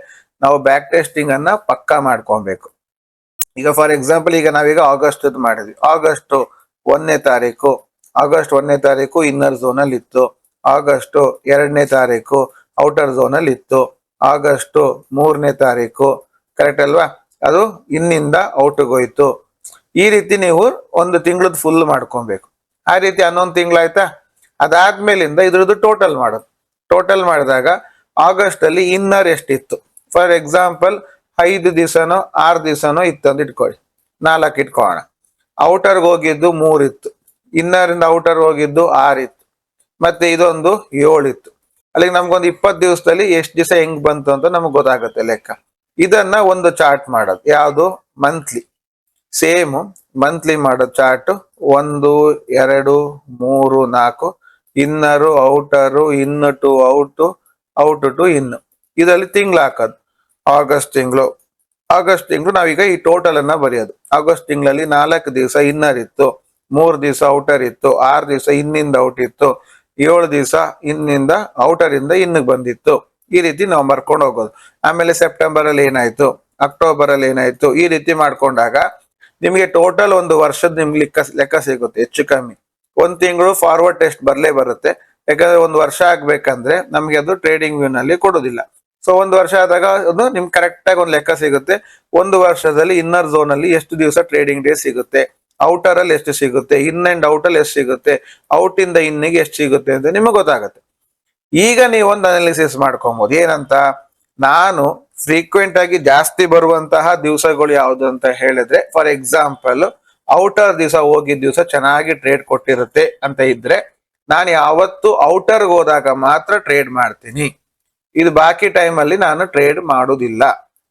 ನಾವು ಬ್ಯಾಕ್ ಟೆಸ್ಟಿಂಗ್ ಅನ್ನ ಪಕ್ಕಾ ಮಾಡ್ಕೊಬೇಕು. ಈಗ ಫಾರ್ ಎಕ್ಸಾಂಪಲ್ ಈಗ ನಾವೀಗ ಆಗಸ್ಟ್ ಮಾಡಿದ್ವಿ. ಆಗಸ್ಟ್ ಒಂದನೇ ತಾರೀಕು ಆಗಸ್ಟ್ ಒಂದನೇ ತಾರೀಕು ಇನ್ನರ್ ಝೋನ್ ಅಲ್ಲಿ ಇತ್ತು. ಆಗಸ್ಟ್ ಎರಡನೇ ತಾರೀಕು ಔಟರ್ ಝೋನ್ ಅಲ್ಲಿ ಇತ್ತು. ಆಗಸ್ಟ್ ಮೂರನೇ ತಾರೀಕು ಕರೆಕ್ಟ್ ಅಲ್ವಾ? ಅದು ಇನ್ನಿಂದ ಔಟ್ಗೆ ಹೋಯ್ತು. ಈ ರೀತಿ ನೀವು ಒಂದು ತಿಂಗಳದ ಫುಲ್ ಮಾಡ್ಕೊಬೇಕು. ಆ ರೀತಿ ಹನ್ನೊಂದು ತಿಂಗಳಾಯ್ತಾ? ಅದಾದ್ಮೇಲಿಂದ ಇದ್ರದ್ದು ಟೋಟಲ್ ಮಾಡೋದು. ಟೋಟಲ್ ಮಾಡಿದಾಗ ಆಗಸ್ಟ್ ಅಲ್ಲಿ ಇನ್ನರ್ ಎಷ್ಟಿತ್ತು? ಫಾರ್ ಎಕ್ಸಾಂಪಲ್ ಐದು ದಿವಸನೋ, ಆರು ದಿವಸನೋ ಇತ್ತು ಅಂತ ಇಟ್ಕೊಳ್ಳಿ. ನಾಲ್ಕು ಇಟ್ಕೊಳ್ಳೋಣ. ಔಟರ್ಗೆ ಹೋಗಿದ್ದು ಮೂರಿತ್ತು ಇನ್ನರಿಂದ ಔಟರ್ ಹೋಗಿದ್ದು ಆರಿತ್ತು ಮತ್ತೆ ಇದೊಂದು ಏಳಿತ್ತು ಅಲ್ಲಿಗೆ ನಮ್ಗೊಂದು ಇಪ್ಪತ್ತು ದಿವಸದಲ್ಲಿ ಎಷ್ಟು ದಿವಸ ಹೆಂಗ್ ಬಂತು ಅಂತ ನಮಗೆ ಗೊತ್ತಾಗುತ್ತೆ ಲೆಕ್ಕ. ಇದನ್ನ ಒಂದು ಚಾರ್ಟ್ ಮಾಡೋದು. ಯಾವುದು? ಮಂತ್ಲಿ ಸೇಮ್ ಮಂತ್ಲಿ ಮಾಡೋ ಚಾರ್ಟ್ ಒಂದು, ಎರಡು, ಮೂರು, ನಾಲ್ಕು. Inner outer in to out out to in ಇದರಲ್ಲಿ ತಿಂಗಳು ಹಾಕೋದು. ಆಗಸ್ಟ್ ತಿಂಗಳು. ಆಗಸ್ಟ್ ತಿಂಗಳು ನಾವೀಗ ಈ ಟೋಟಲ್ ಅನ್ನ ಬರೆಯೋದು. ಆಗಸ್ಟ್ ತಿಂಗಳಲ್ಲಿ ನಾಲ್ಕು ದಿವಸ ಇನ್ನರ್ ಇತ್ತು. ಮೂರು ದಿವಸ ಔಟರ್ ಇತ್ತು. ಆರು ದಿವಸ ಇನ್ನಿಂದ ಔಟ್ ಇತ್ತು. ಏಳು ದಿವಸ ಇನ್ನಿಂದ ಔಟರ್ ಇಂದ ಬಂದಿತ್ತು. ಈ ರೀತಿ ನಾವು ಬರ್ಕೊಂಡು ಹೋಗೋದು. ಆಮೇಲೆ ಸೆಪ್ಟೆಂಬರ್ ಅಲ್ಲಿ ಏನಾಯ್ತು? ಅಕ್ಟೋಬರ್ ಅಲ್ಲಿ ಏನಾಯ್ತು? ಈ ರೀತಿ ಮಾಡ್ಕೊಂಡಾಗ ನಿಮಗೆ ಟೋಟಲ್ ಒಂದು ವರ್ಷದ ನಿಮ್ಗೆ ಲೆಕ್ಕ ಲೆಕ್ಕ ಸಿಗುತ್ತೆ, ಹೆಚ್ಚು ಕಮ್ಮಿ. ಒಂದು ತಿಂಗಳು ಫಾರ್ವರ್ಡ್ ಟೆಸ್ಟ್ ಬರಲೇ ಬರುತ್ತೆ. ಯಾಕಂದ್ರೆ ಒಂದು ವರ್ಷ ಆಗ್ಬೇಕಂದ್ರೆ ನಮಗೆ ಅದು ಟ್ರೇಡಿಂಗ್ ವ್ಯೂ ನಲ್ಲಿ ಕೊಡೋದಿಲ್ಲ. ಸೊ ಒಂದು ವರ್ಷ ಆದಾಗ ಅದು ನಿಮ್ಗೆ ಕರೆಕ್ಟ್ ಆಗಿ ಒಂದು ಲೆಕ್ಕ ಸಿಗುತ್ತೆ. ಒಂದು ವರ್ಷದಲ್ಲಿ ಇನ್ನರ್ ಝೋನ್ ಅಲ್ಲಿ ಎಷ್ಟು ದಿವಸ ಟ್ರೇಡಿಂಗ್ ಡೇ ಸಿಗುತ್ತೆ ಔಟರ್ ಅಲ್ಲಿ ಎಷ್ಟು ಸಿಗುತ್ತೆ ಇನ್ ಅಂಡ್ ಔಟ್ ಅಲ್ಲಿ ಎಷ್ಟು ಸಿಗುತ್ತೆ ಔಟ್ ಇಂದ ಇನ್ನಿಗೆ ಎಷ್ಟು ಸಿಗುತ್ತೆ ಅಂತ ನಿಮಗೆ ಗೊತ್ತಾಗುತ್ತೆ. ಈಗ ನೀವು ಒಂದು ಅನಾಲಿಸಿಸ್ ಮಾಡ್ಕೊಬಹುದು ಏನಂತ? ನಾನು ಫ್ರೀಕ್ವೆಂಟ್ ಆಗಿ ಜಾಸ್ತಿ ಬರುವಂತಹ ದಿವಸಗಳು ಯಾವುದು ಅಂತ ಹೇಳಿದ್ರೆ ಫಾರ್ ಎಕ್ಸಾಂಪಲ್ ಔಟರ್ ದಿವಸ ಹೋಗಿದ್ದ ದಿವಸ ಚೆನ್ನಾಗಿ ಟ್ರೇಡ್ ಕೊಟ್ಟಿರುತ್ತೆ ಅಂತ ಇದ್ರೆ, ನಾನು ಯಾವತ್ತು ಔಟರ್ ಹೋದಾಗ ಮಾತ್ರ ಟ್ರೇಡ್ ಮಾಡ್ತೀನಿ. ಇದು ಬಾಕಿ ಟೈಮ್ ಅಲ್ಲಿ ನಾನು ಟ್ರೇಡ್ ಮಾಡುವುದಿಲ್ಲ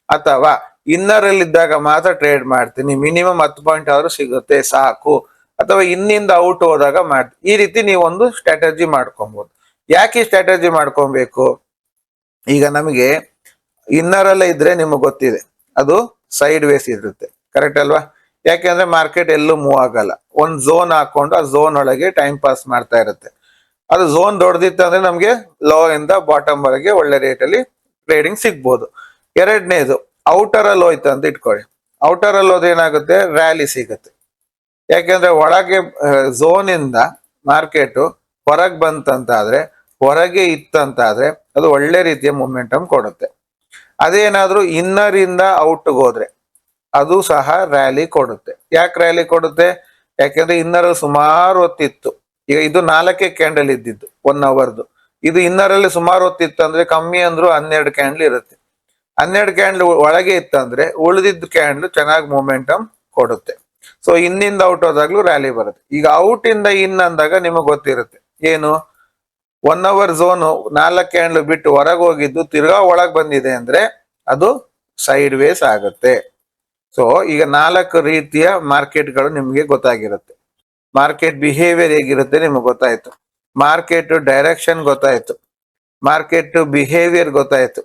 ಅಥವಾ ಇನ್ನರ್ ಅಲ್ಲಿ ಇದ್ದಾಗ ಮಾತ್ರ ಟ್ರೇಡ್ ಮಾಡ್ತೀನಿ. ಮಿನಿಮಮ್ ಹತ್ತು ಪಾಯಿಂಟ್ ಆದ್ರೂ ಸಿಗುತ್ತೆ, ಸಾಕು. ಅಥವಾ ಇನ್ನಿಂದ ಔಟ್ ಹೋದಾಗ ಮಾಡ್ತೀನಿ ಈ ರೀತಿ ನೀವು ಒಂದು ಸ್ಟ್ರಾಟಜಿ ಮಾಡ್ಕೊಬಹುದು ಯಾಕೆ ಸ್ಟ್ರಾಟಜಿ ಮಾಡ್ಕೊಬೇಕು? ಈಗ ನಮಗೆ ಇನ್ನರ್ ಅಲ್ಲೇ ಇದ್ರೆ ನಿಮಗೆ ಗೊತ್ತಿದೆ. ಅದು ಸೈಡ್ ವೇಸ್ ಇರುತ್ತೆ. ಕರೆಕ್ಟ್ ಅಲ್ವಾ? ಯಾಕೆಂದ್ರೆ ಮಾರ್ಕೆಟ್ ಎಲ್ಲೂ ಮೂವ್ ಆಗಲ್ಲ. ಒಂದ್ ಝೋನ್ ಹಾಕೊಂಡು ಆ ಝೋನ್ ಒಳಗೆ ಟೈಮ್ ಪಾಸ್ ಮಾಡ್ತಾ ಇರುತ್ತೆ. ಅದು ಝೋನ್ ದೊಡ್ಡದಿತ್ತು ಅಂದ್ರೆ ನಮ್ಗೆ ಲೋ ಇಂದ ಬಾಟಮ್ ವರೆಗೆ ಒಳ್ಳೆ ರೇಟ್ ಅಲ್ಲಿ ಟ್ರೇಡಿಂಗ್ ಸಿಗ್ಬೋದು. ಎರಡನೇದು ಔಟರ್ ಅಲ್ಲಿ ಹೋಯ್ತು ಅಂತ ಇಟ್ಕೊಳ್ಳಿ. ಔಟರ್ ಅಲ್ಲಿ ಹೋದ್ರೆ ಏನಾಗುತ್ತೆ? ರ್ಯಾಲಿ ಸಿಗುತ್ತೆ. ಯಾಕೆಂದ್ರೆ ಒಳಗೆ ಝೋನ್ ಇಂದ ಮಾರ್ಕೆಟ್ ಹೊರಗೆ ಬಂತಂತಾದ್ರೆ, ಹೊರಗೆ ಇತ್ತಂತಾದ್ರೆ ಅದು ಒಳ್ಳೆ ರೀತಿಯ ಮೊಮೆಂಟಮ್ ಕೊಡುತ್ತೆ. ಅದೇನಾದ್ರೂ ಇನ್ನರ್ ಇಂದ ಔಟ್ ಹೋದ್ರೆ ಅದು ಸಹ ರ್ಯಾಲಿ ಕೊಡುತ್ತೆ. ಯಾಕೆ ರ್ಯಾಲಿ ಕೊಡುತ್ತೆ? ಯಾಕೆಂದ್ರೆ ಇನ್ನರ್ ಸುಮಾರು ಹೊತ್ತಿತ್ತು. ಈಗ ಇದು ನಾಲ್ಕೇ ಕ್ಯಾಂಡಲ್ ಇದ್ದಿದ್ದು ಒನ್ ಅವರ್ದು ಇದು ಇನ್ನರಲ್ಲಿ ಸುಮಾರು ಹೊತ್ತಿತ್ತು ಅಂದ್ರೆ ಕಮ್ಮಿ ಅಂದ್ರೂ ಹನ್ನೆರಡು ಕ್ಯಾಂಡಲ್ ಇರುತ್ತೆ. ಹನ್ನೆರಡು ಕ್ಯಾಂಡ್ಲ್ ಒಳಗೆ ಇತ್ತಂದ್ರೆ ಉಳಿದಿದ್ದ ಕ್ಯಾಂಡ್ಲ್ ಚೆನ್ನಾಗಿ ಮೊಮೆಂಟಮ್ ಕೊಡುತ್ತೆ. ಸೊ ಇನ್ನಿಂದ ಔಟ್ ಹೋದಾಗ್ಲೂ ರ್ಯಾಲಿ ಬರುತ್ತೆ. ಈಗ ಔಟ್ ಇಂದ ಇನ್ ಅಂದಾಗ ನಿಮಗೆ ಗೊತ್ತಿರುತ್ತೆ. ಏನು? ಒನ್ ಅವರ್ ಝೋನು ನಾಲ್ಕು ಕ್ಯಾಂಡಲ್ ಬಿಟ್ಟು ಹೊರಗೆ ಹೋಗಿದ್ದು ತಿರ್ಗಾ ಒಳಗೆ ಬಂದಿದೆ ಅಂದ್ರೆ ಅದು ಸೈಡ್ ವೇಸ್ ಆಗುತ್ತೆ. ಸೊ ಈಗ ನಾಲ್ಕು ರೀತಿಯ ಮಾರ್ಕೆಟ್ಗಳು ನಿಮಗೆ ಗೊತ್ತಾಗಿರುತ್ತೆ. ಮಾರ್ಕೆಟ್ ಬಿಹೇವಿಯರ್ ಹೇಗಿರುತ್ತೆ ನಿಮಗೆ ಗೊತ್ತಾಯ್ತು. ಮಾರ್ಕೆಟ್ ಡೈರೆಕ್ಷನ್ ಗೊತ್ತಾಯ್ತು. ಮಾರ್ಕೆಟ್ ಬಿಹೇವಿಯರ್ ಗೊತ್ತಾಯ್ತು.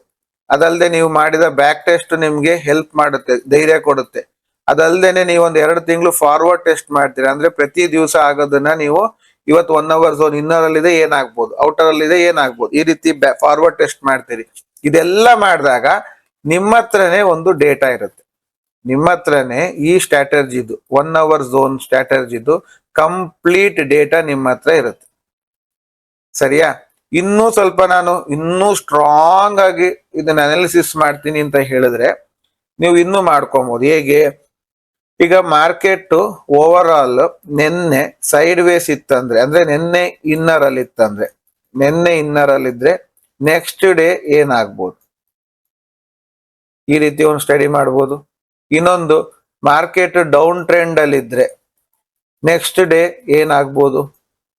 ಅದಲ್ಲದೆ ನೀವು ಮಾಡಿದ ಬ್ಯಾಕ್ ಟೆಸ್ಟ್ ನಿಮ್ಗೆ ಹೆಲ್ಪ್ ಮಾಡುತ್ತೆ, ಧೈರ್ಯ ಕೊಡುತ್ತೆ. ಅದಲ್ಲದೆ ನೀವು ಒಂದ್ ಎರಡು ತಿಂಗಳು ಫಾರ್ವರ್ಡ್ ಟೆಸ್ಟ್ ಮಾಡ್ತೀರಾ ಅಂದ್ರೆ ಪ್ರತಿ ದಿವಸ ಆಗೋದನ್ನ ನೀವು ಇವತ್ತು ಒನ್ ಅವರ್ ಝೋನ್ ಇನ್ನರ್ ಅಲ್ಲಿದೆ ಏನಾಗ್ಬೋದು? ಔಟರ್ ಅಲ್ಲಿದೆ ಏನಾಗ್ಬೋದು? ಈ ರೀತಿ ಫಾರ್ವರ್ಡ್ ಟೆಸ್ಟ್ ಮಾಡ್ತೀರಿ. ಇದೆಲ್ಲ ಮಾಡಿದಾಗ ನಿಮ್ಮ ಹತ್ರನೇ ಒಂದು ಡೇಟಾ ಇರುತ್ತೆ. ನಿಮ್ಮ ಹತ್ರನೇ ಈ ಸ್ಟ್ರಾಟರ್ಜಿದು ಒನ್ ಅವರ್ ಝೋನ್ ಸ್ಟ್ರಾಟರ್ಜಿದು ಕಂಪ್ಲೀಟ್ ಡೇಟಾ ನಿಮ್ಮ ಹತ್ರ ಇರುತ್ತೆ. ಸರಿಯಾ? ಇನ್ನೂ ಸ್ವಲ್ಪ ನಾನು ಇನ್ನೂ ಸ್ಟ್ರಾಂಗ್ ಆಗಿ ಇದನ್ನ ಅನಾಲಿಸಿಸ್ ಮಾಡ್ತೀನಿ ಅಂತ ಹೇಳಿದ್ರೆ ನೀವು ಇನ್ನೂ ಮಾಡ್ಕೊಬಹುದು ಹೇಗೆ? ಈಗ ಮಾರ್ಕೆಟ್ ಓವರ್ ಆಲ್ ನಿನ್ನೆ ಸೈಡ್ ವೇಸ್ ಇತ್ತಂದ್ರೆ, ಅಂದ್ರೆ ನಿನ್ನೆ ಇನ್ನರ್ ಅಲ್ಲಿ ಇತ್ತಂದ್ರೆ ನಿನ್ನೆ ಇನ್ನರ್ ಅಲ್ಲಿ ಇದ್ರೆ ನೆಕ್ಸ್ಟ್ ಡೇ ಏನಾಗ್ಬೋದು? ಈ ರೀತಿ ಒಂದು ಸ್ಟಡಿ ಮಾಡ್ಬೋದು. ಇನ್ನೊಂದು ಮಾರ್ಕೆಟ್ ಡೌನ್ ಟ್ರೆಂಡ್ ಅಲ್ಲಿ ಇದ್ರೆ ನೆಕ್ಸ್ಟ್ ಡೇ ಏನಾಗ್ಬೋದು?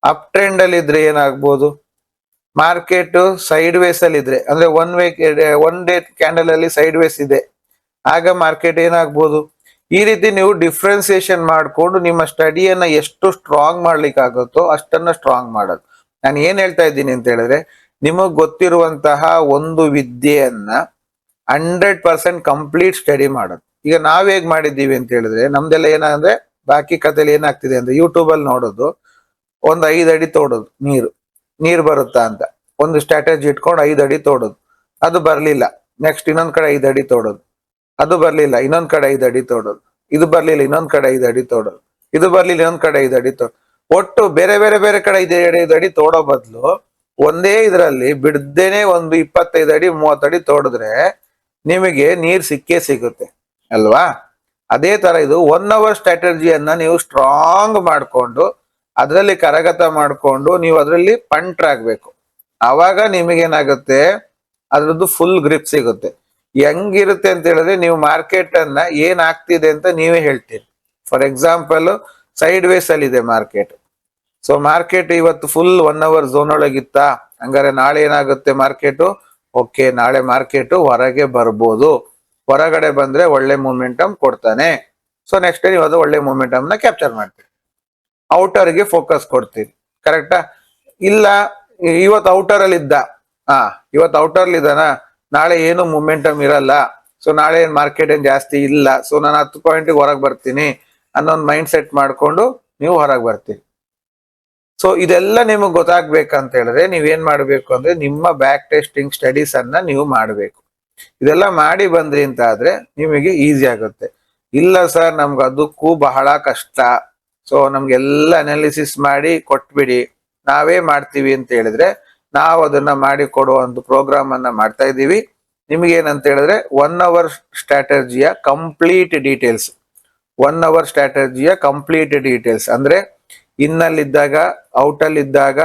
ಅಪ್ ಟ್ರೆಂಡ್ ಅಲ್ಲಿ ಇದ್ರೆ ಏನಾಗ್ಬೋದು? ಮಾರ್ಕೆಟ್ ಸೈಡ್ ವೇಸ್ ಅಲ್ಲಿ ಇದ್ರೆ ಅಂದ್ರೆ one way one day candle ಅಲ್ಲಿ ಸೈಡ್ ವೇಸ್ ಇದೆ. ಆಗ ಮಾರ್ಕೆಟ್ ಏನಾಗ್ಬೋದು? ಈ ರೀತಿ ನೀವು ಡಿಫ್ರೆನ್ಸಿಯೇಷನ್ ಮಾಡಿಕೊಂಡು ನಿಮ್ಮ ಸ್ಟಡಿಯನ್ನು ಎಷ್ಟು ಸ್ಟ್ರಾಂಗ್ ಮಾಡ್ಲಿಕ್ಕೆ ಆಗುತ್ತೋ ಅಷ್ಟನ್ನ ಸ್ಟ್ರಾಂಗ್ ಮಾಡೋದು. ನಾನು ಏನು ಹೇಳ್ತಾ ಇದ್ದೀನಿ ಅಂತ ಹೇಳಿದ್ರೆ, ನಿಮಗೆ ಗೊತ್ತಿರುವಂತಹ ಒಂದು ವಿದ್ಯೆಯನ್ನ ಹಂಡ್ರೆಡ್ ಪರ್ಸೆಂಟ್ ಕಂಪ್ಲೀಟ್ ಸ್ಟಡಿ ಮಾಡೋದು. ಈಗ ನಾವ್ ಹೇಗ್ ಮಾಡಿದ್ದೀವಿ ಅಂತ ಹೇಳಿದ್ರೆ, ನಮ್ದೆಲ್ಲ ಏನಂದ್ರೆ, ಬಾಕಿ ಕಥೆಲಿ ಏನಾಗ್ತಿದೆ ಅಂದ್ರೆ ಯೂಟ್ಯೂಬ್ ಅಲ್ಲಿ ನೋಡೋದು, ಒಂದ್ ಐದ್ ಅಡಿ ತೋಡೋದು ನೀರು. ನೀರ್ ಬರುತ್ತಾ ಅಂತ. ಒಂದು ಸ್ಟ್ರಾಟಜಿ ಇಟ್ಕೊಂಡು ಐದ್ ಅಡಿ ತೋಡೋದು. ಅದು ಬರ್ಲಿಲ್ಲ. ನೆಕ್ಸ್ಟ್ ಇನ್ನೊಂದ್ ಕಡೆ ಐದ್ ಅಡಿ ತೋಡೋದು. ಅದು ಬರ್ಲಿಲ್ಲ, ಇನ್ನೊಂದ್ ಕಡೆ ಐದು ಅಡಿ ತೋಡೋದು. ಇದು ಬರ್ಲಿಲ್ಲ, ಇನ್ನೊಂದ್ ಕಡೆ ಐದು ಅಡಿ ತೋಡೋದು. ಇದು ಬರ್ಲಿಲ್ಲ, ಇನ್ನೊಂದ್ ಕಡೆ ಐದು ಅಡಿ ತೋಡ. ಒಟ್ಟು ಬೇರೆ ಬೇರೆ ಬೇರೆ ಕಡೆ ಅಡಿ ಐದು ಅಡಿ ತೋಡೋ ಬದಲು ಒಂದೇ ಇದರಲ್ಲಿ ಬಿಡ್ದೇನೆ ಒಂದು ಇಪ್ಪತ್ತೈದು ಅಡಿ, ಮೂವತ್ತು ಅಡಿ ತೋಡಿದ್ರೆ ನಿಮಗೆ ನೀರ್ ಸಿಕ್ಕೇ ಸಿಗುತ್ತೆ, ಅಲ್ವಾ? ಅದೇ ತರ ಇದು ಒನ್ ಅವರ್ ಸ್ಟ್ರಾಟಜಿಯನ್ನ ನೀವು ಸ್ಟ್ರಾಂಗ್ ಮಾಡ್ಕೊಂಡು, ಅದರಲ್ಲಿ ಕರಗತ ಮಾಡ್ಕೊಂಡು ನೀವು ಅದರಲ್ಲಿ ಪಂಟ್ರಾಗ್ಬೇಕು ಆವಾಗ ನಿಮಗೇನಾಗುತ್ತೆ? ಅದ್ರದ್ದು ಫುಲ್ ಗ್ರಿಪ್ ಸಿಗುತ್ತೆ. ಹೆಂಗಿರುತ್ತೆ ಅಂತ ಹೇಳಿದ್ರೆ ನೀವು ಮಾರ್ಕೆಟ್ ಅನ್ನ ಏನ್ ಆಗ್ತಿದೆ ಅಂತ ನೀವೇ ಹೇಳ್ತೀರಿ. ಫಾರ್ ಎಕ್ಸಾಂಪಲ್ ಸೈಡ್ ವೇಸ್ ಅಲ್ಲಿ ಇದೆ ಮಾರ್ಕೆಟ್ ಸೊ ಮಾರ್ಕೆಟ್ ಇವತ್ತು ಫುಲ್ ಒನ್ ಅವರ್ ಝೋನ್ ಒಳಗಿತ್ತಾ? ಹಂಗಾರೆ ನಾಳೆ ಏನಾಗುತ್ತೆ ಮಾರ್ಕೆಟ್ ಓಕೆ ನಾಳೆ ಮಾರ್ಕೆಟ್ ಹೊರಗೆ ಬರ್ಬೋದು. ಹೊರಗಡೆ ಬಂದ್ರೆ ಒಳ್ಳೆ ಮೂಮೆಂಟಮ್ ಕೊಡ್ತಾನೆ. ಸೊ ನೆಕ್ಸ್ಟ್ ನೀವು ಅದು ಒಳ್ಳೆ ನ ಕ್ಯಾಪ್ಚರ್ ಮಾಡ್ತೀರಿ. ಔಟರ್ಗೆ ಫೋಕಸ್ ಕೊಡ್ತೀರಿ. ಕರೆಕ್ಟಾ ಇಲ್ಲ, ಇವತ್ತು ಔಟರ್ ಅಲ್ಲಿ ಇದ್ದ ಹಾ ಇವತ್ತು ಔಟರ್ ಇದ್ದಾನ ನಾಳೆ ಏನು ಮೂಮೆಂಟಮ್ ಇರಲ್ಲ. ಸೊ ನಾಳೆ ಏನು ಮಾರ್ಕೆಟ್ ಏನು ಜಾಸ್ತಿ ಇಲ್ಲ. ಸೊ ನಾನು ಹತ್ತು ಪಾಯಿಂಟ್ ಹೊರಗೆ ಬರ್ತೀನಿ ಅನ್ನೋ ಒಂದು ಮೈಂಡ್ ಸೆಟ್ ಮಾಡಿಕೊಂಡು ನೀವು ಹೊರಗೆ ಬರ್ತೀರಿ. ಸೊ ಇದೆಲ್ಲ ನಿಮಗೆ ಗೊತ್ತಾಗ್ಬೇಕಂತ ಹೇಳಿದ್ರೆ ನೀವೇನ್ ಮಾಡ್ಬೇಕು ಅಂದ್ರೆ ನಿಮ್ಮ ಬ್ಯಾಕ್ ಟೆಸ್ಟಿಂಗ್ ಸ್ಟಡೀಸ್ ಅನ್ನ ನೀವು ಮಾಡಬೇಕು. ಇದೆಲ್ಲ ಮಾಡಿ ಬಂದ್ರಿ ಅಂತ ಆದ್ರೆ ನಿಮಗೆ ಈಸಿ ಆಗುತ್ತೆ. ಇಲ್ಲ ಸರ್ ನಮ್ಗೆ ಅದಕ್ಕೂ ಬಹಳ ಕಷ್ಟ. ಸೊ ನಮ್ಗೆಲ್ಲ ಅನಾಲಿಸಿಸ್ ಮಾಡಿ ಕೊಟ್ಬಿಡಿ. ನಾವೇ ಮಾಡ್ತೀವಿ ಅಂತ ಹೇಳಿದ್ರೆ ನಾವು ಅದನ್ನ ಮಾಡಿ ಕೊಡುವ ಒಂದು ಪ್ರೋಗ್ರಾಮ್ ಅನ್ನ ಮಾಡ್ತಾ ಇದ್ದೀವಿ. ನಿಮ್ಗೆ ಏನಂತ ಹೇಳಿದ್ರೆ ಒನ್ ಅವರ್ ಸ್ಟ್ರಾಟಜಿಯ ಕಂಪ್ಲೀಟ್ ಡೀಟೇಲ್ಸ್ ಒನ್ ಅವರ್ ಸ್ಟ್ರಾಟಜಿಯ ಕಂಪ್ಲೀಟ್ ಡೀಟೇಲ್ಸ್ ಅಂದ್ರೆ ಇನ್ನಲ್ಲಿದ್ದಾಗ ಔಟ್ ಅಲ್ಲಿ ಇದ್ದಾಗ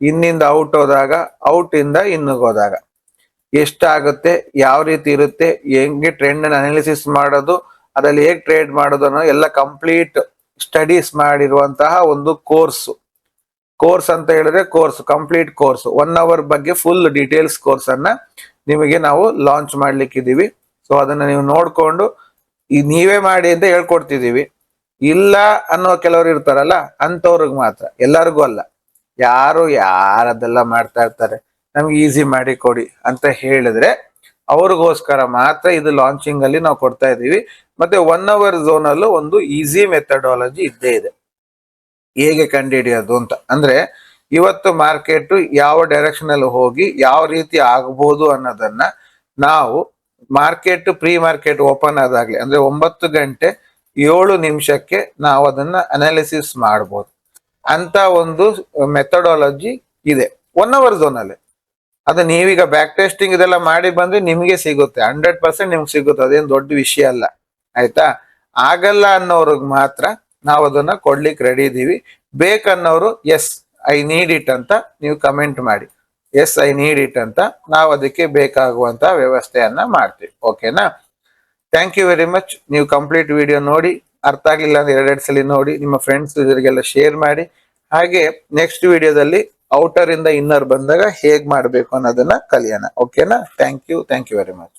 ಇನ್ನಿಂದ ಔಟ್ ಹೋದಾಗ ಔಟ್ ಇಂದ ಹೋದಾಗ. ಎಷ್ಟಾಗುತ್ತೆ, ಯಾವ ರೀತಿ ಇರುತ್ತೆ, ಹೆಂಗೆ ಟ್ರೆಂಡ್ ಅನಾಲಿಸಿಸ್ ಮಾಡೋದು, ಅದ್ರಲ್ಲಿ ಹೇಗೆ ಟ್ರೇಡ್ ಮಾಡೋದು ಅನ್ನೋ ಎಲ್ಲ ಕಂಪ್ಲೀಟ್ ಸ್ಟಡೀಸ್ ಮಾಡಿರುವಂತಹ ಒಂದು ಕೋರ್ಸ್ ಕೋರ್ಸ್ ಅಂತ ಹೇಳಿದ್ರೆ course, complete course. One hour ಬಗ್ಗೆ ಫುಲ್ ಡೀಟೇಲ್ಸ್ ಕೋರ್ಸ್ ಅನ್ನ ನಿಮಗೆ ನಾವು ಲಾಂಚ್ ಮಾಡ್ಲಿಕ್ಕಿದ್ದೀವಿ. ಸೊ ಅದನ್ನ ನೀವು ನೋಡ್ಕೊಂಡು ಈ ನೀವೇ ಮಾಡಿ ಅಂತ ಹೇಳ್ಕೊಡ್ತಿದ್ದೀವಿ. ಇಲ್ಲ ಅನ್ನೋ ಕೆಲವರು ಇರ್ತಾರಲ್ಲ ಅಂತವ್ರಿಗೆ ಮಾತ್ರ. ಎಲ್ಲರಿಗೂ ಅಲ್ಲ. ಯಾರು ಯಾರದೆಲ್ಲ ಮಾಡ್ತಾ ಇರ್ತಾರೆ, ನಮ್ಗೆ ಈಸಿ ಮಾಡಿ ಕೊಡಿ ಅಂತ ಹೇಳಿದ್ರೆ ಅವ್ರಿಗೋಸ್ಕರ ಮಾತ್ರ ಇದು ಲಾಂಚಿಂಗ್ ಅಲ್ಲಿ ನಾವು ಕೊಡ್ತಾ ಇದ್ದೀವಿ. ಮತ್ತೆ ಒನ್ ಅವರ್ ಝೋನ್ ಅಲ್ಲೂ ಒಂದು ಈಸಿ ಮೆಥಡಾಲಜಿ ಇದ್ದೇ ಇದೆ. ಹೇಗೆ ಕಂಡುಹಿಡಿಯೋದು ಅಂತ. ಅಂದ್ರೆ ಇವತ್ತು ಮಾರ್ಕೆಟ್ ಯಾವ ಡೈರೆಕ್ಷನ್ ಅಲ್ಲಿ ಹೋಗಿ ಯಾವ ರೀತಿ ಆಗ್ಬೋದು ಅನ್ನೋದನ್ನ ನಾವು ಮಾರ್ಕೆಟ್ ಪ್ರೀ ಮಾರ್ಕೆಟ್ ಓಪನ್ ಆದಾಗ್ಲಿ, ಅಂದ್ರೆ ಒಂಬತ್ತು ಗಂಟೆ ಏಳು ನಿಮಿಷಕ್ಕೆ ನಾವು ಅದನ್ನ ಅನಾಲಿಸಿಸ್ ಮಾಡ್ಬೋದು. ಅಂತ ಒಂದು ಮೆಥಡಾಲಜಿ ಇದೆ. ಒನ್ ಅವರ್ ಝೋನಲ್ಲಿ ಅದು ನೀವೀಗ ಬ್ಯಾಕ್ ಟೆಸ್ಟಿಂಗ್ ಇದೆಲ್ಲ ಮಾಡಿ ಬಂದ್ರೆ ನಿಮಗೆ ಸಿಗುತ್ತೆ. ಹಂಡ್ರೆಡ್ ಪರ್ಸೆಂಟ್ ನಿಮ್ಗೆ ಸಿಗುತ್ತೆ. ಅದೇನು ದೊಡ್ಡ ವಿಷಯ ಅಲ್ಲ. ಆಯ್ತಾ? ಆಗಲ್ಲ ಅನ್ನೋರ್ಗ್ ಮಾತ್ರ ನಾವು ಅದನ್ನ ಕೊಡ್ಲಿಕ್ಕೆ ರೆಡಿ ಇದೀವಿ. ಬೇಕನ್ನೋರು ಎಸ್ ಐ ನೀಡ್ ಇಟ್ ಅಂತ ನೀವು ಕಮೆಂಟ್ ಮಾಡಿ. ಎಸ್ ಐ ನೀಡ್ ಇಟ್ ಅಂತ ನಾವು ಅದಕ್ಕೆ ಬೇಕಾಗುವಂತ ವ್ಯವಸ್ಥೆಯನ್ನ ಮಾಡ್ತೀವಿ. ಓಕೆನಾ ಥ್ಯಾಂಕ್ ಯು ವೆರಿ ಮಚ್ ನೀವು ಕಂಪ್ಲೀಟ್ ವಿಡಿಯೋ ನೋಡಿ. ಅರ್ಥ ಆಗಲಿಲ್ಲ ಅಂದ್ರೆ ಎರಡೆರಡು ಸಲ ನೋಡಿ. ನಿಮ್ಮ ಫ್ರೆಂಡ್ಸ್ ಇದರಿಗೆಲ್ಲ ಶೇರ್ ಮಾಡಿ. ಹಾಗೆ ನೆಕ್ಸ್ಟ್ ವಿಡಿಯೋದಲ್ಲಿ ಔಟರ್ ಇಂದ ಇನ್ನರ್ ಬಂದಾಗ ಹೇಗ್ ಮಾಡ್ಬೇಕು ಅನ್ನೋದನ್ನ ಕಲಿಯೋಣ. ಓಕೆನಾ thank you thank you very much